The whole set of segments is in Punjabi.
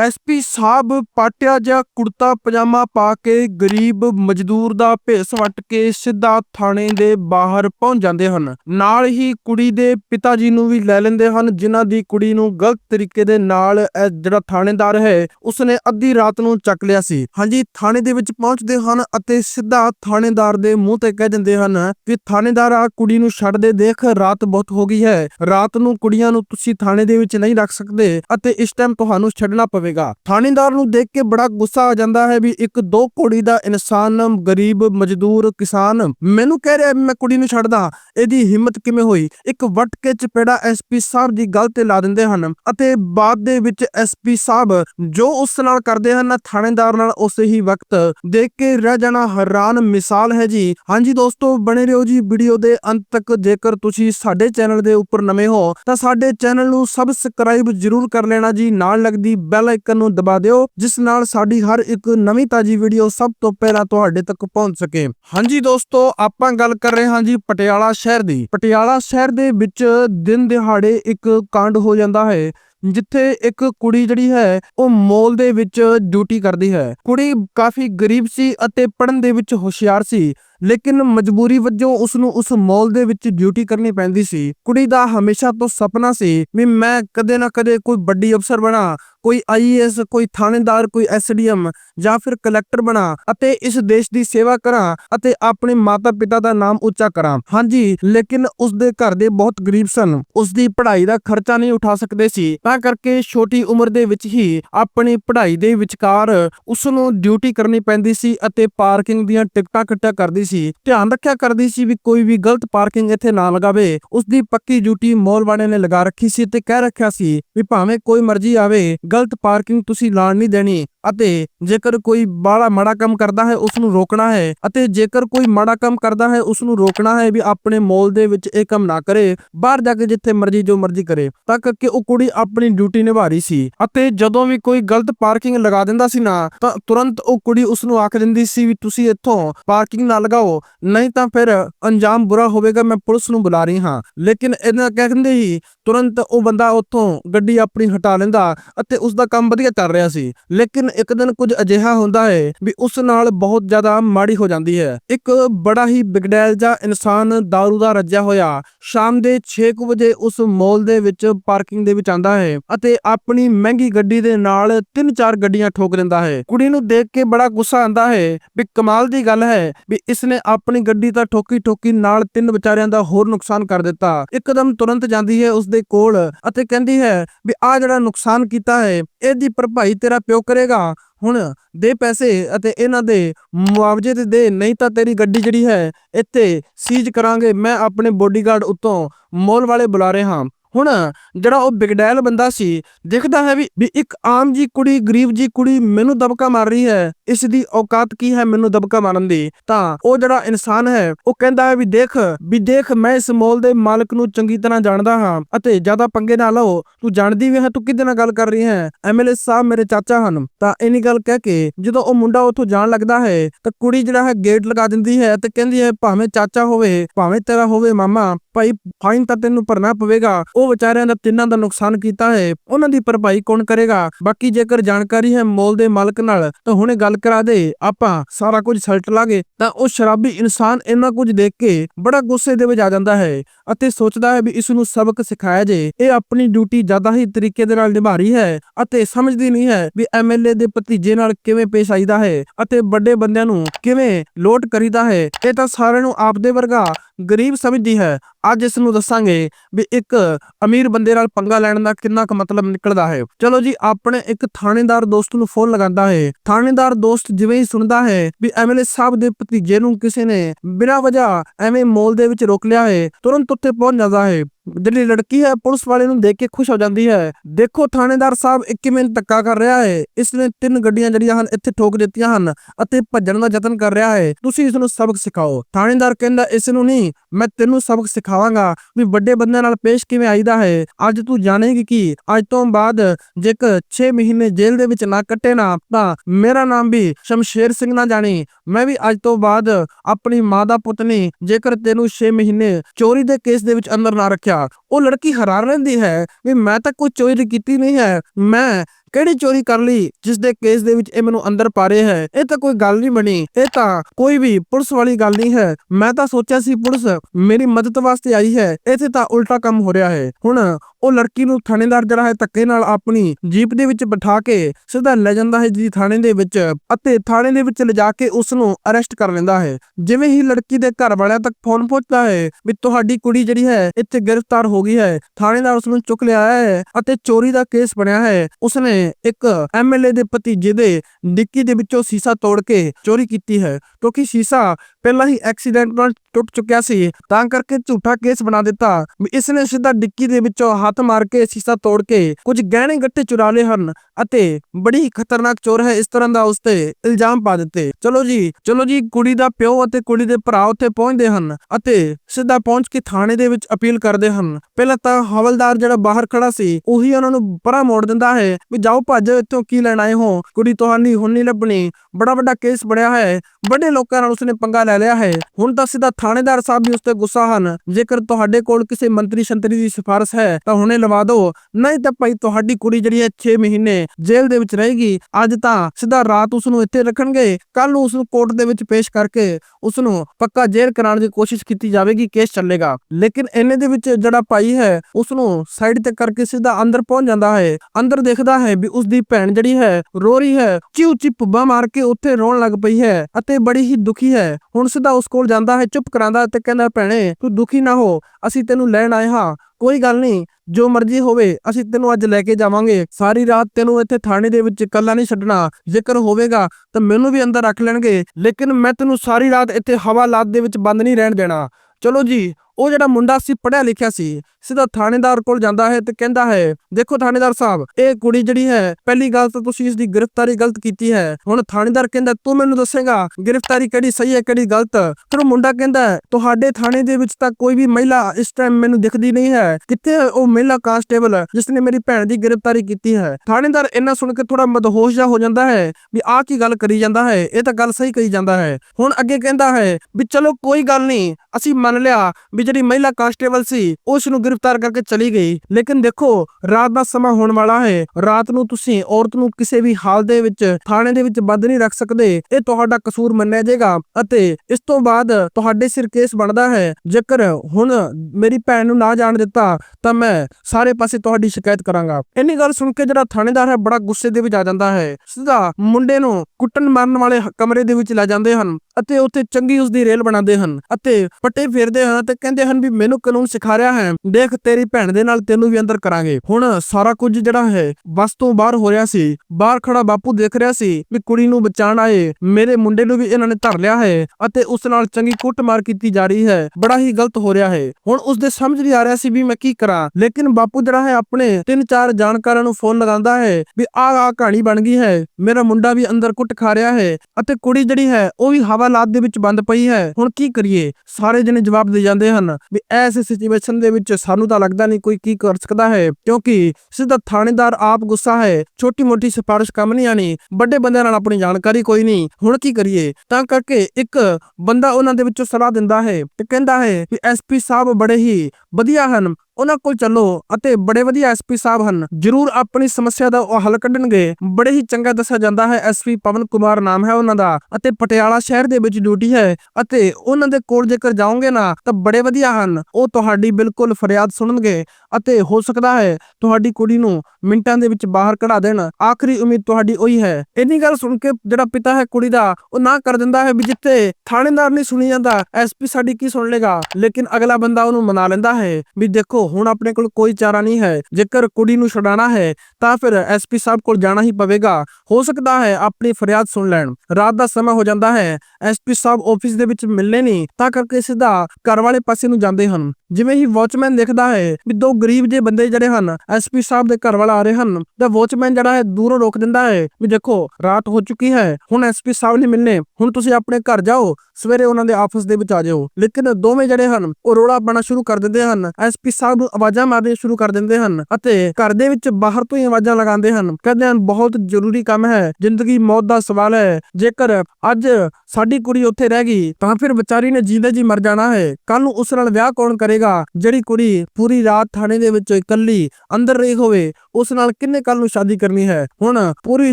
ਐਸਪੀ ਸਾਹਿਬ ਪਾਟਿਆ ਜਾਂ ਕੁੜਤਾ ਪਜਾਮਾ ਪਾ ਕੇ ਗਰੀਬ ਮਜ਼ਦੂਰ ਦਾ ਭੇਸ ਵੱਟ ਕੇ ਸਿੱਧਾ ਥਾਣੇ ਦੇ ਬਾਹਰ ਪਹੁੰਚ ਜਾਂਦੇ ਹਨ। ਨਾਲ ਹੀ ਕੁੜੀ ਦੇ ਪਿਤਾ ਜੀ ਨੂੰ ਵੀ ਲੈ ਲੈਂਦੇ ਹਨ, ਜਿਨ੍ਹਾਂ ਦੀ ਕੁੜੀ ਨੂੰ ਗਲਤ ਤਰੀਕੇ ਦੇ ਨਾਲ ਜਿਹੜਾ ਥਾਣੇਦਾਰ ਹੈ, ਉਸਨੇ ਅੱਧੀ ਰਾਤ ਨੂੰ ਚੱਕ ਲਿਆ ਸੀ। ਹਾਂਜੀ, ਥਾਣੇ ਦੇ ਵਿੱਚ ਪਹੁੰਚਦੇ ਹਨ ਅਤੇ ਸਿੱਧਾ ਥਾਣੇਦਾਰ ਦੇ ਮੂੰਹ ਤੇ ਕਹਿ ਦਿੰਦੇ ਹਨ ਕਿ ਥਾਣੇਦਾਰ ਆ ਕੁੜੀ ਨੂੰ ਛੱਡ ਦੇ ਦੇਖ ਰਾਤ ਬਹੁਤ ਹੋ ਗਈ ਹੈ। ਰਾਤ ਨੂੰ ਕੁੜੀਆਂ ਨੂੰ ਤੁਸੀਂ ਥਾਣੇ ਦੇ ਵਿੱਚ ਨਹੀਂ ਰੱਖ ਸਕਦੇ ਅਤੇ ਇਸ ਟਾਈਮ ਤੁਹਾਨੂੰ ਛੱਡਣਾ ਪਵੇ ਪਵੇਗਾ ਥਾਣੇਦਾਰ ਨੂੰ ਦੇਖ ਕੇ ਬੜਾ ਗੁੱਸਾ ਆ ਜਾਂਦਾ ਹੈ ਵੀ ਇੱਕ ਦੋ ਕੁੜੀ ਦਾ ਇਨਸਾਨ, ਗਰੀਬ, ਮਜ਼ਦੂਰ ਕਿਸਾਨ। ਮੈਨੂੰ ਕਹਿ ਰਿਹਾ ਮੈਂ ਕੁੜੀ ਨੂੰ ਛੱਡਦਾ, ਇਹਦੀ ਹਿੰਮਤ ਕਿਵੇਂ ਹੋਈ? ਇੱਕ ਵੱਟ ਕੇ ਚਪੇੜਾ ਐਸਪੀ ਸਾਹਿਬ ਦੀ ਗੱਲ ਤੇ ਲਾ ਦਿੰਦੇ ਹਨ ਅਤੇ ਬਾਅਦ ਦੇ ਵਿੱਚ ਐਸਪੀ ਸਾਹਿਬ ਜੋ ਉਸ ਨਾਲ ਕਰਦੇ ਹਨ, ਥਾਣੇਦਾਰ ਨਾਲ ਉਸੇ ਹੀ ਵਕਤ ਦੇਖ ਕੇ ਰਹਿ ਜਾਣਾ ਹੈਰਾਨ ਮਿਸਾਲ ਹੈ ਜੀ। ਹਾਂਜੀ ਦੋਸਤੋ, ਬਣੇ ਰਹੋ ਜੀ ਵੀਡੀਓ ਦੇ ਅੰਤ ਤੱਕ। ਜੇਕਰ ਤੁਸੀਂ ਸਾਡੇ ਚੈਨਲ ਦੇ ਉੱਪਰ ਨਵੇਂ ਹੋ, ਤਾਂ ਸਾਡੇ ਚੈਨਲ ਨੂੰ ਸਬਸਕ੍ਰਾਈਬ ਜਰੂਰ ਕਰ ਲੈਣਾ ਜੀ। ਨਾਲ ਲੱਗਦੀ ਬੈਲ ਆਈਕਨ ਨੂੰ ਦਬਾ ਦਿਓ, ਜਿਸ ਨਾਲ ਸਾਡੀ ਹਰ ਇੱਕ ਨਵੀਂ ਤਾਜੀ ਵੀਡੀਓ ਸਭ ਤੋਂ ਪਹਿਲਾਂ ਤੁਹਾਡੇ ਤੱਕ ਪਹੁੰਚ ਸਕੇ। ਹਾਂਜੀ ਦੋਸਤੋ, ਆਪਾਂ ਗੱਲ ਕਰ ਰਹੇ ਹਾਂ ਜੀ ਪਟਿਆਲਾ ਸ਼ਹਿਰ ਦੀ। ਪਟਿਆਲਾ ਸ਼ਹਿਰ ਦੇ ਵਿੱਚ ਦਿਨ ਦਿਹਾੜੇ ਇੱਕ ਕਾਂਡ ਹੋ ਜਾਂਦਾ ਹੈ, ਜਿੱਥੇ ਇੱਕ ਕੁੜੀ ਜਿਹੜੀ ਹੈ, ਉਹ ਮੋਲ ਦੇ ਵਿੱਚ ਡਿਊਟੀ ਕਰਦੀ ਹੈ। ਕੁੜੀ ਕਾਫੀ ਗਰੀਬ ਸੀ ਅਤੇ ਪੜਨ ਦੇ ਵਿੱਚ ਹੁਸ਼ਿਆਰ ਸੀ। ਲੇਕਿਨ ਮਜਬੂਰੀ ਵਜੋਂ ਉਸ ਨੂੰ ਉਸ ਮੋਲ ਦੇ ਵਿੱਚ ਡਿਊਟੀ ਕਰਨੀ ਪੈਂਦੀ ਸੀ। ਕੁੜੀ ਦਾ ਹਮੇਸ਼ਾ ਤੋਂ ਸੁਪਨਾ ਸੀ ਵੀ ਮੈਂ ਕਦੇ ਨਾ ਕਦੇ ਕੋਈ ਵੱਡੀ ਅਫਸਰ ਬਣਾ, ਕੋਈ ਆਈਏਐਸ ਕੋਈ ਥਾਣੇਦਾਰ, ਕੋਈ ਐਸਡੀਐਮ ਜਾਂ ਫਿਰ ਕਲੈਕਟਰ ਬਣਾ ਅਤੇ ਇਸ ਦੇਸ਼ ਦੀ ਸੇਵਾ ਕਰਾਂ ਅਤੇ ਆਪਣੇ ਮਾਤਾ-ਪਿਤਾ ਦਾ ਨਾਮ ਉੱਚਾ ਕਰਾਂ। ਹਾਂਜੀ, ਲੇਕਿਨ ਉਸ ਦੇ ਘਰ ਦੇ ਬਹੁਤ ਗਰੀਬ ਸਨ। ਉਸ ਦੀ ਪੜ੍ਹਾਈ ਦਾ ਖਰਚਾ ਨਹੀਂ ਉਠਾ ਸਕਦੇ ਸੀ। ਤਾਂ ਕਰਕੇ ਛੋਟੀ ਉਮਰ ਦੇ ਵਿੱਚ ਹੀ ਆਪਣੀ ਪੜ੍ਹਾਈ ਦੇ ਵਿਚਕਾਰ ਉਸ ਨੂੰ ਡਿਊਟੀ ਕਰਨੀ ਪੈਂਦੀ ਸੀ ਅਤੇ ਪਾਰਕਿੰਗ ਦੀਆਂ ਟਿਕਟਾਂ ਕੱਟਿਆ ਕਰਦੀ ਸੀ। ਧਿਆਨ ਰੱਖਿਆ ਕਰਦੀ ਸੀ ਵੀ ਕੋਈ ਵੀ ਗਲਤ ਪਾਰਕਿੰਗ ਇੱਥੇ ਨਾ ਲਗਾਵੇ। ਉਸ ਦੀ ਪੱਕੀ ਡਿਊਟੀ ਮੋਲ ਵਾਲੇ ਨੇ ਲਗਾ ਰੱਖੀ ਸੀ ਤੇ ਕਹਿ ਰੱਖਿਆ ਸੀ ਵੀ ਭਾਵੇਂ ਕੋਈ ਮਰਜ਼ੀ ਆਵੇ, ਗਲਤ ਪਾਰਕਿੰਗ ਤੁਸੀਂ ਲਾਣ ਨਹੀਂ ਦੇਣੀ। ਅਤੇ ਜੇਕਰ ਕੋਈ ਬਾਲਾ ਮਾੜਾ ਕੰਮ ਕਰਦਾ ਹੈ ਉਸ ਨੂੰ ਰੋਕਣਾ ਹੈ ਅਤੇ ਜੇਕਰ ਕੋਈ ਮਾੜਾ ਕੰਮ ਕਰਦਾ ਹੈ ਉਸ ਨੂੰ ਰੋਕਣਾ ਹੈ ਵੀ ਆਪਣੇ ਮੋਲ ਦੇ ਵਿੱਚ ਇਹ ਕੰਮ ਨਾ ਕਰੇ, ਬਾਹਰ ਜਾ ਕੇ ਜਿੱਥੇ ਮਰਜ਼ੀ, ਜੋ ਮਰਜ਼ੀ ਕਰੇ ਤਾਂ ਕਰਕੇ ਉਹ ਕੁੜੀ ਆਪਣੀ ਡਿਊਟੀ ਨਿਭਾ ਰਹੀ ਸੀ। ਅਤੇ ਜਦੋਂ ਵੀ ਕੋਈ ਗਲਤ ਪਾਰਕਿੰਗ ਲਗਾ ਦਿੰਦਾ ਸੀ ਨਾ, ਤਾਂ ਤੁਰੰਤ ਉਹ ਕੁੜੀ ਉਸ ਨੂੰ ਆਖ ਦਿੰਦੀ ਸੀ ਵੀ ਤੁਸੀਂ ਇੱਥੋਂ ਪਾਰਕਿੰਗ ਨਾ ਲਗਾਓ, ਨਹੀਂ ਤਾਂ ਫਿਰ ਅੰਜਾਮ ਬੁਰਾ ਹੋਵੇਗਾ, ਮੈਂ ਪੁਲਿਸ ਨੂੰ ਬੁਲਾ ਰਹੀ ਹਾਂ। ਲੇਕਿਨ ਇਹਨਾਂ ਕਹਿੰਦੇ ਹੀ ਤੁਰੰਤ ਉਹ ਬੰਦਾ ਉੱਥੋਂ ਗੱਡੀ ਆਪਣੀ ਹਟਾ ਲੈਂਦਾ ਅਤੇ ਉਸ ਦਾ ਕੰਮ ਵਧੀਆ ਚੱਲ ਰਿਹਾ ਸੀ। ਲੇਕਿਨ ਇੱਕ ਦਿਨ ਕੁਝ ਅਜਿਹਾ ਹੁੰਦਾ ਹੈ ਵੀ ਉਸ ਨਾਲ ਬਹੁਤ ਜ਼ਿਆਦਾ ਮਾੜੀ ਹੋ ਜਾਂਦੀ ਹੈ। ਇੱਕ ਬੜਾ ਹੀ ਬਿਗੜੈਲ ਜਿਹਾ ਇਨਸਾਨ दारू ਦਾ ਰੱਜਿਆ ਹੋਇਆ ਸ਼ਾਮ ਦੇ 6 ਵਜੇ ਉਸ ਮੋਲ ਦੇ ਵਿੱਚ ਪਾਰਕਿੰਗ ਦੇ ਵਿੱਚ ਆਂਦਾ ਹੈ ਅਤੇ ਆਪਣੀ ਮਹਿੰਗੀ ਗੱਡੀ ਦੇ ਨਾਲ ਤਿੰਨ ਚਾਰ ਗੱਡੀਆਂ ਠੋਕ ਲੈਂਦਾ ਹੈ। ਕੁੜੀ ਨੂੰ ਦੇਖ ਕੇ ਬੜਾ ਗੁੱਸਾ ਆਂਦਾ ਹੈ ਵੀ ਕਮਾਲ ਦੀ ਗੱਲ ਹੈ ਵੀ ਇਸ ਨੇ ਆਪਣੀ ਗੱਡੀ ਤਾਂ ਠੋਕੀ ਠੋਕੀ ਨਾਲ ਤਿੰਨ ਵਿਚਾਰਿਆਂ ਦਾ ਹੋਰ ਨੁਕਸਾਨ ਕਰ ਦਿੱਤਾ। ਇੱਕਦਮ ਤੁਰੰਤ ਜਾਂਦੀ ਹੈ ਉਸ ਦੇ ਕੋਲ ਅਤੇ ਕਹਿੰਦੀ ਹੈ ਵੀ ਆ ਜਿਹੜਾ ਨੁਕਸਾਨ ਕੀਤਾ ਹੈ, ਇਹਦੀ ਭਰਪਾਈ ਤੇਰਾ ਪਿਓ ਕਰੇਗਾ। ਹੁਣ ਦੇ ਪੈਸੇ ਅਤੇ ਇਹਨਾਂ ਦੇ ਮੁਆਵਜ਼ੇ ਤੇ ਦੇ, ਨਹੀਂ ਤਾਂ ਤੇਰੀ ਗੱਡੀ ਜਿਹੜੀ ਹੈ, ਇੱਥੇ ਸੀਜ਼ ਕਰਾਂਗੇ। ਮੈਂ ਆਪਣੇ ਬੋਡੀਗਾਰਡ ਉੱਤੋਂ ਮੋਲ ਵਾਲੇ ਬੁਲਾ ਰਿਹਾ ਹਾਂ। ਹੁਣ ਜਿਹੜਾ ਉਹ ਬਿਗਡੈਲ ਬੰਦਾ ਸੀ, ਦੇਖਦਾ ਹੈ ਵੀ ਵੀ ਇੱਕ ਆਮ ਜੀ ਕੁੜੀ, ਗਰੀਬ ਜੀ ਕੁੜੀ ਮੈਨੂੰ ਦਬਕਾ ਮਾਰ ਰਹੀ ਹੈ। ਇਸ ਦੀ ਔਕਾਤ ਕੀ ਹੈ ਮੈਨੂੰ ਦਬਕਾ ਮਾਰਨ ਦੀ? ਤਾਂ ਉਹ ਜਿਹੜਾ ਇਨਸਾਨ ਹੈ, ਉਹ ਕਹਿੰਦਾ ਹੈ ਵੀ ਦੇਖ ਵੀ ਦੇਖ, ਮੈਂ ਇਸ ਮੋਲ ਦੇ ਮਾਲਕ ਨੂੰ ਚੰਗੀ ਤਰ੍ਹਾਂ ਜਾਣਦਾ ਹਾਂ ਅਤੇ ਜ਼ਿਆਦਾ ਪੰਗੇ ਨਾ ਲਓ। ਤੂੰ ਜਾਣਦੀ ਵੀ ਹੈ, ਤੂੰ ਕਿਹਦੇ ਨਾਲ ਗੱਲ ਕਰ ਰਹੀ ਹੈ? ਐਮਐਲਏ ਸਾਹਿਬ ਮੇਰੇ ਚਾਚਾ ਹਨ। ਤਾਂ ਇਨੀ ਗੱਲ ਕਹਿ ਕੇ ਜਦੋਂ ਉਹ ਮੁੰਡਾ ਉੱਥੋਂ ਜਾਣ ਲੱਗਦਾ ਹੈ, ਤਾਂ ਕੁੜੀ ਜਿਹੜਾ ਹੈ ਗੇਟ ਲਗਾ ਦਿੰਦੀ ਹੈ ਤੇ ਕਹਿੰਦੀ ਹੈ, ਭਾਵੇਂ ਚਾਚਾ ਹੋਵੇ, ਭਾਵੇਂ ਤੇਰਾ ਹੋਵੇ ਮਾਮਾ, ਭਾਈ ਫਾਈਨ ਤਾਂ ਤੈਨੂੰ ਭਰਨਾ ਪਵੇਗਾ। ਉਹ ਵਿਚਾਰਿਆਂ ਦਾ ਤਿੰਨਾਂ ਦਾ ਨੁਕਸਾਨ ਕੀਤਾ ਹੈ। ਉਹਨਾਂ ਦੀ ਭਰਪਾਈ ਕੌਣ ਕਰੇਗਾ? ਬਾਕੀ ਜੇਕਰ ਜਾਣਕਾਰੀ ਹੈ ਮੋਲ ਦੇ ਮਾਲਕ ਨਾਲ, ਤਾਂ ਹੁਣੇ ਗੱਲ ਕਰਾ ਦੇ। ਆਪਾਂ ਸਾਰਾ ਕੁਝ ਸਲਟ ਲਾਂਗੇ, ਤਾਂ ਉਹ ਸ਼ਰਾਬੀ ਇਨਸਾਨ ਇੰਨਾ ਕੁਝ ਦੇਖ ਕੇ ਬੜਾ ਗੁੱਸੇ ਦੇ ਵਿੱਚ ਆ ਜਾਂਦਾ ਹੈ ਅਤੇ ਸੋਚਦਾ ਹੈ ਵੀ ਇਸ ਨੂੰ ਸਬਕ ਸਿਖਾਇਆ ਜੇ। ਇਹ ਆਪਣੀ ਡਿਊਟੀ ਜ਼ਿਆਦਾ ਹੀ ਤਰੀਕੇ ਦੇ ਨਾਲ ਨਿਭਾ ਰਹੀ ਹੈ ਅਤੇ ਸਮਝਦੀ ਨਹੀਂ ਹੈ ਵੀ ਐਮਐਲਏ ਦੇ ਭਤੀਜੇ ਨਾਲ ਕਿਵੇਂ ਪੇਸ਼ ਆਈਦਾ ਹੈ ਅਤੇ ਵੱਡੇ ਬੰਦਿਆਂ ਨੂੰ ਕਿਵੇਂ ਲੋਟ ਕਰੀਦਾ ਹੈ। ਇਹ ਤਾਂ ਸਾਰਿਆਂ ਨੂੰ ਆਪਦੇ ਵਰਗਾ ਗਰੀਬ ਸਮਝਦੀ ਹੈ। ਅੱਜ ਇਸ ਨੂੰ ਦੱਸਾਂਗੇ ਵੀ ਇੱਕ ਅਮੀਰ ਬੰਦੇ ਨਾਲ ਪੰਗਾ ਲੈਣ ਦਾ ਕਿੰਨਾ ਕੁ ਮਤਲਬ ਨਿਕਲਦਾ ਹੈ। ਚਲੋ ਜੀ, ਆਪਣੇ ਇੱਕ ਥਾਣੇਦਾਰ ਦੋਸਤ ਨੂੰ ਫੋਨ ਲਗਾਉਂਦਾ ਹੈ। ਥਾਣੇਦਾਰ ਦੋਸਤ ਜਿਵੇਂ ਹੀ ਸੁਣਦਾ ਹੈ ਵੀ ਐਮਐਲਏ ਸਾਹਿਬ ਦੇ ਭਤੀਜੇ ਨੂੰ ਕਿਸੇ ਨੇ ਬਿਨਾਂ ਵਜ੍ਹਾ ਐਵੇਂ ਮੋਲ ਦੇ ਵਿੱਚ ਰੋਕ ਲਿਆ ਹੈ, ਤੁਰੰਤ ਉੱਥੇ ਪਹੁੰਚ ਜਾਂਦਾ ਹੈ। ਜਿਹੜੀ ਲੜਕੀ ਹੈ, ਪੁਲਿਸ ਵਾਲੇ ਨੂੰ ਦੇਖ ਕੇ ਖੁਸ਼ ਹੋ ਜਾਂਦੀ ਹੈ। ਦੇਖੋ, ਥਾਣੇਦਾਰ ਸਾਹਿਬ ਇੱਕ ਕਿਵੇਂ ਧੱਕਾ ਕਰ ਰਿਹਾ ਹੈ। ਇਸ ਨੇ ਤਿੰਨ ਗੱਡੀਆਂ ਜਿਹੜੀਆਂ ਹਨ, ਇੱਥੇ ਠੋਕ ਦਿੱਤੀਆਂ ਹਨ ਅਤੇ ਭੱਜਣ ਦਾ ਯਤਨ ਕਰ ਰਿਹਾ ਹੈ। ਤੁਸੀਂ ਇਸ ਨੂੰ ਸਬਕ ਸਿਖਾਓ। ਥਾਣੇਦਾਰ ਕਹਿੰਦਾ, ਇਸ ਨੂੰ ਨਹੀਂ ਮੈਂ ਤੈਨੂੰ ਸਬਕ ਸਿਖਾਵਾਂਗਾ। ਵੀ ਵੱਡੇ ਬੰਦਿਆਂ ਨਾਲ ਪੇਸ਼ ਕਿਵੇਂ ਆਈਦਾ ਹੈ? ਅੱਜ ਤੂੰ ਜਾਣੇਗੀ ਕਿ ਅੱਜ ਤੋਂ ਬਾਅਦ ਜੇਕਰ 6 ਮਹੀਨੇ ਜੇਲ੍ਹ ਦੇ ਵਿੱਚ ਨਾ ਕੱਟੇ ਨਾ, ਤਾਂ ਮੇਰਾ ਨਾਮ ਵੀ ਸ਼ਮਸ਼ੇਰ ਸਿੰਘ ਨਾ ਜਾਣੀ। ਮੈਂ ਵੀ ਅੱਜ ਤੋਂ ਬਾਅਦ ਆਪਣੀ ਮਾਂ ਦਾ ਪੁੱਤ ਨਹੀਂ, ਜੇਕਰ ਤੈਨੂੰ 6 ਮਹੀਨੇ ਚੋਰੀ ਦੇ ਕੇਸ ਦੇ ਵਿੱਚ ਅੰਦਰ ਨਾ ਰੱਖਿਆ। ਉਹ ਲੜਕੀ ਹੈਰਾਨ ਰਹਿੰਦੀ ਹੈ। ਵੀ ਮੈਂ ਤਾਂ ਕੋਈ ਚੋਰੀ ਕੀਤੀ ਨਹੀਂ ਹੈ। ਮੈਂ ਕਿਹੜੀ ਚੋਰੀ ਕਰ ਲਈ ਜਿਸ ਦੇ ਕੇਸ ਦੇ ਵਿੱਚ ਇਹ ਮੈਨੂੰ ਅੰਦਰ ਪਾ ਰਹੇ ਹੈ? ਇਹ ਤਾਂ ਕੋਈ ਗੱਲ ਨਹੀਂ ਬਣੀ। ਇਹ ਤਾਂ ਕੋਈ ਵੀ ਪੁਲਿਸ ਵਾਲੀ ਗੱਲ ਨਹੀਂ ਹੈ। ਮੈਂ ਤਾਂ ਸੋਚਿਆ ਸੀ ਪੁਲਿਸ ਮੇਰੀ ਮਦਦ ਵਾਸਤੇ ਆਈ ਹੈ। ਇੱਥੇ ਤਾਂ ਉਲਟਾ ਕੰਮ ਹੋ ਰਿਹਾ ਹੈ। ਹੁਣ ਉਹ ਲੜਕੀ ਨੂੰ ਥਾਣੇਦਾਰ ਜਿਹੜਾ ਹੈ ਧੱਕੇ ਨਾਲ ਆਪਣੀ ਜੀਪ ਦੇ ਵਿੱਚ ਬਿਠਾ ਕੇ ਸਿੱਧਾ ਲੈ ਜਾਂਦਾ ਹੈ ਜੀ ਥਾਣੇ ਦੇ ਵਿੱਚ ਅਤੇ ਥਾਣੇ ਦੇ ਵਿੱਚ ਲਿਜਾ ਕੇ ਉਸ ਨੂੰ ਅਰੈਸਟ ਕਰ ਲੈਂਦਾ ਹੈ। ਜਿਵੇਂ ਹੀ ਲੜਕੀ ਦੇ ਘਰ ਵਾਲਿਆਂ ਤੱਕ ਫੋਨ ਪਹੁੰਚਦਾ ਹੈ ਵੀ ਤੁਹਾਡੀ ਕੁੜੀ ਜਿਹੜੀ ਹੈ ਇੱਥੇ ਗ੍ਰਿਫਤਾਰ ਹੋ ਗਈ ਹੈ, ਥਾਣੇਦਾਰ ਉਸ ਨੂੰ ਚੁੱਕ ਲਿਆ ਹੈ ਅਤੇ ਚੋਰੀ ਦਾ ਕੇਸ ਬਣਿਆ ਹੈ। ਉਸਨੇ ਇੱਕ ਐਮਐਲਏ ਦੇ ਭਤੀਜੇ ਦੇ ਡਿੱਕੀ ਦੇ ਵਿੱਚੋਂ ਸੀਸਾ ਤੋੜ ਕੇ ਚੋਰੀ ਕੀਤੀ ਹੈ, ਕਿਉਂਕਿ ਸੀਸਾ ਪਹਿਲਾਂ ਹੀ ਐਕਸੀਡੈਂਟ ਨਾਲ ਟੁੱਟ ਚੁੱਕਿਆ ਸੀ, ਤਾਂ ਕਰਕੇ ਝੂਠਾ ਕੇਸ ਬਣਾ ਦਿੱਤਾ। ਵੀ ਇਸ ਨੇ ਸਿੱਧਾ ਡਿੱਕੀ ਦੇ ਵਿੱਚੋਂ ਹੱਥ ਮਾਰ ਕੇ ਸੀਸਾ ਤੋੜ ਕੇ ਕੁਝ ਗਹਿਣੇ ਗੱਟੇ ਚੁਰਾ ਲਏ ਹਨ ਅਤੇ ਬੜੀ ਖਤਰਨਾਕ ਚੋਰ ਹੈ ਇਸ ਤਰ੍ਹਾਂ ਦਾ ਉਸ ਤੇ ਇਲਜ਼ਾਮ ਪਾ ਦਿੱਤੇ। ਚਲੋ ਜੀ ਚਲੋ ਜੀ, ਕੁੜੀ ਦਾ ਪਿਓ ਅਤੇ ਕੁੜੀ ਦੇ ਭਰਾ ਉੱਥੇ ਪਹੁੰਚਦੇ ਹਨ ਅਤੇ ਸਿੱਧਾ ਪਹੁੰਚ ਕੇ ਥਾਣੇ ਦੇ ਵਿੱਚ ਅਪੀਲ ਕਰਦੇ ਹਨ। ਪਹਿਲਾਂ ਤਾਂ ਹਵਲਦਾਰ ਜਿਹੜਾ ਬਾਹਰ ਖੜਾ ਸੀ, ਉਹੀ ਉਹਨਾਂ ਨੂੰ ਪਰਾਂ ਮੋੜ ਦਿੰਦਾ ਹੈ ਵੀ ਜਾਓ ਭੱਜ, ਇੱਥੋਂ ਕੀ ਲੈਣ ਆਏ ਹੋ? ਕੁੜੀ ਤੁਹਾਨੂੰ ਹੁਣ ਨਹੀਂ ਲੱਭਣੀ। ਬੜਾ ਵੱਡਾ ਕੇਸ ਬਣਿਆ ਹੈ। ਵੱਡੇ ਲੋਕਾਂ ਨਾਲ ਉਸਨੇ ਪੰਗਾ ਲੈ ਲਿਆ ਹੈ। ਹੁਣ ਤਾਂ ਸਿੱਧਾ ਥਾਣੇਦਾਰ ਸਾਹਿਬ ਵੀ ਉਸ ਤੇ ਗੁੱਸਾ ਹਨ। ਜੇਕਰ ਤੁਹਾਡੇ ਕੋਲ ਕਿਸੇ ਮੰਤਰੀ ਸ਼ੰਤਰੀ ਦੀ ਸਿਫਾਰਿਸ਼ ਹੈ, ਤਾਂ ਹੁਣੇ ਲਵਾ ਦਿਓ। ਨਹੀਂ ਤਾਂ ਭਾਈ ਤੁਹਾਡੀ ਕੁੜੀ ਜਿਹੜੀ ਹੈ 6 ਮਹੀਨੇ ਜੇਲ੍ਹ ਦੇ ਵਿੱਚ ਰਹੇਗੀ। ਅੱਜ ਤਾਂ ਸਿੱਧਾ ਰਾਤ ਉਸ ਨੂੰ ਇੱਥੇ ਰੱਖਣਗੇ। ਕੱਲ ਨੂੰ ਉਸ ਨੂੰ ਕੋਰਟ ਦੇ ਵਿੱਚ ਪੇਸ਼ ਕਰਕੇ ਉਸ ਨੂੰ ਪੱਕਾ ਜੇਲ੍ਹ ਕਰਾਉਣ ਦੀ ਕੋਸ਼ਿਸ਼ ਕੀਤੀ ਜਾਵੇਗੀ, ਕੇਸ ਚੱਲੇਗਾ। ਲੇਕਿਨ ਇਹਨੇ ਦੇ ਵਿੱਚ ਜਿਹੜਾ ਭਾਈ ਹੈ ਉਸ ਨੂੰ ਸਾਈਡ ਤੇ ਕਰਕੇ ਸਿੱਧਾ ਅੰਦਰ ਪਹੁੰਚ ਜਾਂਦਾ ਹੈ। ਅੰਦਰ ਦੇਖਦਾ ਹੈ ਵੀ ਉਸ ਦੀ ਭੈਣ ਜਿਹੜੀ ਹੈ, ਰੋ ਰਹੀ ਹੈ। ਉੱਚੀ ਉੱਚੀ ਪੁੱਬਾ ਮਾਰ ਕੇ ਉੱਥੇ ਰੋਣ ਲੱਗ ਪਈ ਹੈ ਅਤੇ ਬੜੀ ਹੀ ਦੁਖੀ ਹੈ। ਹੁਣ ਸਿੱਧਾ ਉਸ ਕੋਲ ਜਾਂਦਾ ਹੈ, ਚੁੱਪ ਕਰਾਂਦਾ ਤੇ ਕਹਿੰਦਾ, ਭੈਣੇ, ਤੂੰ ਦੁਖੀ ਨਾ ਹੋ, ਅਸੀਂ ਤੈਨੂੰ ਲੈਣ ਆਏ ਹਾਂ। ਕੋਈ ਗੱਲ ਨਹੀਂ, ਜੋ ਮਰਜ਼ੀ ਹੋਵੇ, ਅਸੀਂ ਤੈਨੂੰ ਅੱਜ ਲੈ ਕੇ ਜਾਵਾਂਗੇ। ਸਾਰੀ ਰਾਤ ਤੈਨੂੰ ਇੱਥੇ ਥਾਣੇ ਦੇ ਵਿੱਚ ਇਕੱਲਾ ਨਹੀਂ ਛੱਡਣਾ। ਜ਼ਿਕਰ ਹੋਵੇਗਾ, ਤਾਂ ਮੈਨੂੰ ਵੀ ਅੰਦਰ ਰੱਖ ਲੈਣਗੇ। ਲੇਕਿਨ ਮੈਂ ਤੈਨੂੰ ਸਾਰੀ ਰਾਤ ਇੱਥੇ ਹਵਾ ਲਾਤ ਦੇ ਵਿੱਚ ਬੰਦ ਨਹੀਂ ਰਹਿਣ ਦੇਣਾ। ਚਲੋ ਜੀ ਉਹ ਜਿਹੜਾ ਮੁੰਡਾ ਸੀ ਪੜਿਆ ਲਿਖਿਆ ਸੀ, ਸਿੱਧਾ ਥਾਣੇਦਾਰ ਕੋਲ ਜਾਂਦਾ ਹੈ ਤੇ ਕਹਿੰਦਾ ਹੈ, ਦੇਖੋ ਥਾਣੇਦਾਰ ਸਾਹਿਬ, ਇਹ ਕੁੜੀ ਜਿਹੜੀ ਹੈ, ਪਹਿਲੀ ਗੱਲ ਤਾਂ ਤੁਸੀਂ ਇਸ ਦੀ ਗ੍ਰਿਫਤਾਰੀ ਗਲਤ ਕੀਤੀ ਹੈ। ਹੁਣ ਥਾਣੇਦਾਰ ਕਹਿੰਦਾ, ਤੂੰ ਮੈਨੂੰ ਦੱਸੇਗਾ, ਗ੍ਰਿਫਤਾਰੀ ਕਿਹੜੀ ਸਹੀ ਹੈ, ਕਿਹੜੀ ਗਲਤ? ਫਿਰ ਮੁੰਡਾ ਕਹਿੰਦਾ, ਤੁਹਾਡੇ ਥਾਣੇ ਦੇ ਵਿੱਚ ਤਾਂ ਕੋਈ ਵੀ ਮਹਿਲਾ ਇਸ ਟਾਈਮ ਮੈਨੂੰ ਦਿਖਦੀ ਨਹੀਂ ਹੈ। ਕਿੱਥੇ ਉਹ ਮਹਿਲਾ ਕਾਂਸਟੇਬਲ ਜਿਸ ਨੇ ਮੇਰੀ ਭੈਣ ਦੀ ਗ੍ਰਿਫਤਾਰੀ ਕੀਤੀ ਹੈ? ਥਾਣੇਦਾਰ ਇਹਨਾਂ ਸੁਣ ਕੇ ਥੋੜਾ ਮਦਹੋਸ਼ ਜਿਹਾ ਹੋ ਜਾਂਦਾ ਹੈ ਵੀ ਆਹ ਕੀ ਗੱਲ ਕਰੀ ਜਾਂਦਾ ਹੈ, ਇਹ ਤਾਂ ਗੱਲ ਸਹੀ ਕਹੀ ਜਾਂਦਾ ਹੈ। ਹੁਣ ਅੱਗੇ ਕਹਿੰਦਾ ਹੈ ਵੀ, ਚਲੋ, ਕੋਈ ਗੱਲ ਨਹੀਂ ਅਸੀਂ ਮੰਨ ਲਿਆ ਵੀ ਜਿਹੜੀ ਮਹਿਲਾ ਕਾਂਸਟੇਬਲ ਸੀ ਉਸ ਨੂੰ ਗ੍ਰਿਫਤਾਰ ਕਰਕੇ ਚਲੀ ਗਈ। ਲੇਕਿਨ ਦੇਖੋ, ਰਾਤ ਦਾ ਸਮਾਂ ਹੋਣ ਵਾਲਾ ਹੈ। ਰਾਤ ਨੂੰ ਤੁਸੀਂ ਔਰਤ ਨੂੰ ਕਿਸੇ ਵੀ ਹਾਲ ਦੇ ਵਿੱਚ, ਥਾਣੇ ਦੇ ਵਿੱਚ ਬੰਦ ਨਹੀਂ ਰੱਖ ਸਕਦੇ। ਇਹ ਤੁਹਾਡਾ ਕਸੂਰ ਮੰਨਿਆ ਜਾਏਗਾ ਅਤੇ ਇਸ ਤੋਂ ਬਾਅਦ ਤੁਹਾਡੇ ਸਿਰ ਕੇਸ ਬਣਦਾ ਹੈ। ਜੇਕਰ ਹੁਣ ਮੇਰੀ ਭੈਣ ਨੂੰ ਨਾ ਜਾਣ ਦਿੱਤਾ, ਤਾਂ ਮੈਂ ਸਾਰੇ ਪਾਸੇ ਤੁਹਾਡੀ ਸ਼ਿਕਾਇਤ ਕਰਾਂਗਾ। ਇੰਨੀ ਗੱਲ ਸੁਣ ਕੇ ਜਿਹੜਾ ਥਾਣੇਦਾਰ ਹੈ, ਬੜਾ ਗੁੱਸੇ ਦੇ ਵਿੱਚ ਆ ਜਾਂਦਾ ਹੈ। ਸਿੱਧਾ ਮੁੰਡੇ ਨੂੰ ਕੁੱਟਣ ਮਾਰਨ ਵਾਲੇ ਕਮਰੇ ਦੇ ਵਿੱਚ ਲੈ ਜਾਂਦੇ ਹਨ। ਅਤੇ ਉੱਥੇ ਚੰਗੀ ਉਸ ਦੀ ਰੇਲ ਬਣਾਉਂਦੇ ਹਨ ਅਤੇ ਪੱਟੇ ਫੇਰਦੇ ਹਨ ਤੇ ਕਹਿੰਦੇ ਹਨ ਵੀ ਮੈਨੂੰ ਕਾਨੂੰਨ ਸਿਖਾ ਰਿਹਾ ਹੈ, ਦੇਖ ਤੇਰੀ ਭੈਣ ਦੇ ਨਾਲ ਤੈਨੂੰ ਵੀ ਅੰਦਰ ਕਰਾਂਗੇ। ਹੁਣ ਸਾਰਾ ਕੁਝ ਜਿਹੜਾ ਹੈ, ਬਸ ਤੋਂ ਬਾਹਰ ਹੋ ਰਿਹਾ ਸੀ, ਬਾਹਰ ਖੜਾ ਬਾਪੂ ਦੇਖ ਰਿਹਾ ਸੀ ਵੀ ਕੁੜੀ ਨੂੰ ਬਚਾਉਣ ਆਏ, ਮੇਰੇ ਮੁੰਡੇ ਨੂੰ ਵੀ ਇਹਨਾਂ ਨੇ ਧਰ ਲਿਆ ਹੈ ਅਤੇ ਉਸ ਨਾਲ ਚੰਗੀ ਕੁੱਟਮਾਰ ਕੀਤੀ ਜਾ ਰਹੀ ਹੈ, ਬੜਾ ਹੀ ਗਲਤ ਹੋ ਰਿਹਾ ਹੈ। ਹੁਣ ਉਸ ਦੇ ਸਮਝ ਨਹੀਂ ਆ ਰਿਹਾ ਸੀ ਵੀ ਮੈਂ ਕੀ ਕਰਾਂ, ਲੇਕਿਨ ਬਾਪੂ ਜਿਹੜਾ ਹੈ ਆਪਣੇ ਤਿੰਨ ਚਾਰ ਜਾਣਕਾਰਾਂ ਨੂੰ ਫੋਨ ਲਗਾਉਂਦਾ ਹੈ ਵੀ ਆਹ ਆਹ ਕਹਾਣੀ ਬਣ ਗਈ ਹੈ, ਮੇਰਾ ਮੁੰਡਾ ਵੀ ਅੰਦਰ ਕੁੱਟ ਖਾ ਰਿਹਾ ਹੈ ਅਤੇ ਕੁੜੀ ਜਿਹੜੀ ਹੈ ਉਹ ਵੀ ਹਵਾ ਹਵਾਲਾਤ ਦੇ ਵਿੱਚ ਬੰਦ ਪਈ ਹੈ। ਹੁਣ ਕੀ ਕਰੀਏ? ਸਾਰੇ ਜਣੇ ਜਵਾਬ ਦੇ ਜਾਂਦੇ ਹਨ ਵੀ ਐਸੇ ਸਿਚੁਏਸ਼ਨ ਦੇ ਵਿੱਚ ਸਾਨੂੰ ਤਾਂ ਲੱਗਦਾ ਨਹੀਂ ਕੋਈ ਕੀ ਕਰ ਸਕਦਾ ਹੈ, ਕਿਉਂਕਿ ਸਿੱਧਾ ਥਾਣੇਦਾਰ ਆਪ ਗੁੱਸਾ ਹੈ ਛੋਟੀ ਮੋਟੀ ਸਿਫਾਰਿਸ਼ ਕੰਮ ਨਹੀਂ ਆਣੀ ਵੱਡੇ ਬੰਦਿਆਂ ਨਾਲ ਆਪਣੀ ਜਾਣਕਾਰੀ ਕੋਈ ਨਹੀਂ। ਹੁਣ ਕੀ ਕਰੀਏ? ਤਾਂ ਕਰਕੇ ਇੱਕ ਬੰਦਾ ਉਹਨਾਂ ਦੇ ਵਿੱਚੋਂ ਸਲਾਹ ਦਿੰਦਾ ਹੈ ਤੇ ਕਹਿੰਦਾ ਹੈ ਕਿ ਐਸਪੀ ਸਾਹਿਬ ਬੜੇ ਹੀ ਵਧੀਆ ਹਨ ਉਹਨਾਂ ਕੋਲ ਚੱਲੋ ਅਤੇ ਬੜੇ ਵਧੀਆ ਐਸਪੀ ਸਾਹਿਬ ਹਨ। ਜ਼ਰੂਰ ਆਪਣੀ ਸਮੱਸਿਆ ਦਾ ਉਹ ਹੱਲ ਕੱਢਣਗੇ। ਬੜੇ ਹੀ ਚੰਗਾ ਦੱਸਿਆ ਜਾਂਦਾ ਹੈ ਐਸਪੀ ਪਵਨ ਕੁਮਾਰ ਨਾਮ ਹੈ ਉਹਨਾਂ ਦਾ ਅਤੇ ਪਟਿਆਲਾ ਸ਼ਹਿਰ ਦੇ ਵਿੱਚ ਡਿਊਟੀ ਹੈ ਅਤੇ ਉਹਨਾਂ ਦੇ ਕੋਲ ਜੇਕਰ ਜਾਓਗੇ ਨਾ ਤਾਂ ਬੜੇ ਵਧੀਆ ਹਨ। ਉਹ ਤੁਹਾਡੀ ਬਿਲਕੁਲ ਫਰਿਆਦ ਸੁਣਨਗੇ ਅਤੇ ਹੋ ਸਕਦਾ ਹੈ ਤੁਹਾਡੀ ਕੁੜੀ ਨੂੰ ਮਿੰਟਾਂ ਦੇ ਵਿੱਚ ਬਾਹਰ ਕਢਾ ਦੇਣ। ਆਖਰੀ ਉਮੀਦ ਤੁਹਾਡੀ ਉਹੀ ਹੈ। ਇੰਨੀ ਗੱਲ ਸੁਣ ਕੇ ਜਿਹੜਾ ਪਿਤਾ ਹੈ ਕੁੜੀ ਦਾ, ਉਹ ਨਾ ਕਰ ਦਿੰਦਾ ਹੈ ਵੀ ਜਿੱਥੇ ਥਾਣੇਦਾਰ ਨਹੀਂ ਸੁਣੀ ਜਾਂਦਾ ਐਸਪੀ ਸਾਡੀ ਕੀ ਸੁਣ ਲੇਗਾ ਲੇਕਿਨ ਅਗਲਾ ਬੰਦਾ ਉਹਨੂੰ ਮਨਾ ਲੈਂਦਾ ਹੈ ਵੀ ਦੇਖੋ ਹੁਣ ਆਪਣੇ ਕੋਲ ਕੋਈ ਚਾਰਾ ਨਹੀਂ ਹੈ। ਜੇਕਰ ਕੁੜੀ ਨੂੰ ਛਡਾਣਾ ਹੈ, ਤਾਂ ਫਿਰ ਐਸਪੀ ਸਾਹਿਬ ਕੋਲ ਜਾਣਾ ਹੀ ਪਵੇਗਾ। ਹੋ ਸਕਦਾ ਹੈ ਆਪਣੀ ਫਰਿਆਦ ਸੁਣ ਲੈਣ। ਰਾਤ ਦਾ ਸਮਾਂ ਹੋ ਜਾਂਦਾ ਹੈ। ਐਸਪੀ ਸਾਹਿਬ ਆਫਿਸ ਦੇ ਵਿੱਚ ਮਿਲਨੇ ਨਹੀਂ, ਤਾਂ ਕਰਕੇ ਸਿੱਧਾ ਘਰ ਵਾਲੇ ਪਾਸੇ ਨੂੰ ਜਾਂਦੇ ਹਨ। ਜਿਵੇਂ ਹੀ ਵਾਚਮੈਨ ਦੇਖਦਾ ਹੈ ਵੀ ਦੋ ਗਰੀਬ ਜਿਹੇ ਬੰਦੇ ਜਿਹੜੇ ਹਨ ਐਸਪੀ ਸਾਹਿਬ ਦੇ ਘਰ ਵਾਲਾ ਆ ਰਹੇ ਹਨ, ਤਾਂ ਵਾਚਮੈਨ ਜਿਹੜਾ ਹੈ ਦੂਰੋਂ ਰੋਕ ਦਿੰਦਾ ਹੈ ਵੀ ਦੇਖੋ, ਰਾਤ ਹੋ ਚੁੱਕੀ ਹੈ, ਹੁਣ ਐਸਪੀ ਸਾਹਿਬ ਨਹੀਂ ਮਿਲਨੇ ਹੁਣ ਤੁਸੀਂ ਆਪਣੇ ਘਰ ਜਾਓ, ਸਵੇਰੇ ਉਹਨਾਂ ਦੇ ਆਫਿਸ ਦੇ ਵਿੱਚ ਆ ਜਾਓ। ਲੇਕਿਨ ਦੋਵੇਂ ਜਿਹੜੇ ਹਨ, ਉਹ ਰੋਲਾ ਪਾਣਾ ਸ਼ੁਰੂ ਕਰ ਦਿੰਦੇ ਹਨ ਐਸਪੀ ਸਾਹਿਬ ਨੂੰ ਆਵਾਜ਼ਾਂ ਮਾਰਨੀਆਂ ਸ਼ੁਰੂ ਕਰ ਦਿੰਦੇ ਹਨ ਅਤੇ ਘਰ ਦੇ ਵਿੱਚ ਬਾਹਰ ਤੋਂ ਹੀ ਆਵਾਜ਼ਾਂ ਲਗਾਉਂਦੇ ਹਨ। ਕਹਿੰਦੇ ਹਨ, ਬਹੁਤ ਜ਼ਰੂਰੀ ਕੰਮ ਹੈ, ਜ਼ਿੰਦਗੀ ਮੌਤ ਦਾ ਸਵਾਲ ਹੈ, ਜੇਕਰ ਅੱਜ ਸਾਡੀ ਕੁੜੀ ਉੱਥੇ ਰਹਿ ਗਈ, ਤਾਂ ਫਿਰ ਵਿਚਾਰੀ ਨੇ ਜੀਂਦੇ ਜੀ ਮਰ ਜਾਣਾ ਹੈ ਕੱਲ ਨੂੰ ਉਸ ਨਾਲ ਵਿਆਹ ਕੌਣ ਕਰੇ ਕਰੇਗਾ, ਜਿਹੜੀ ਕੁੜੀ ਪੂਰੀ ਰਾਤ ਥਾਣੇ ਦੇ ਵਿੱਚ ਇਕੱਲੀ ਅੰਦਰ ਰਹੀ ਹੋਵੇ, ਉਸ ਨਾਲ ਕਿੰਨੇ ਕੱਲ ਨੂੰ ਸ਼ਾਦੀ ਕਰਨੀ ਹੈ? ਹੁਣ ਪੂਰੀ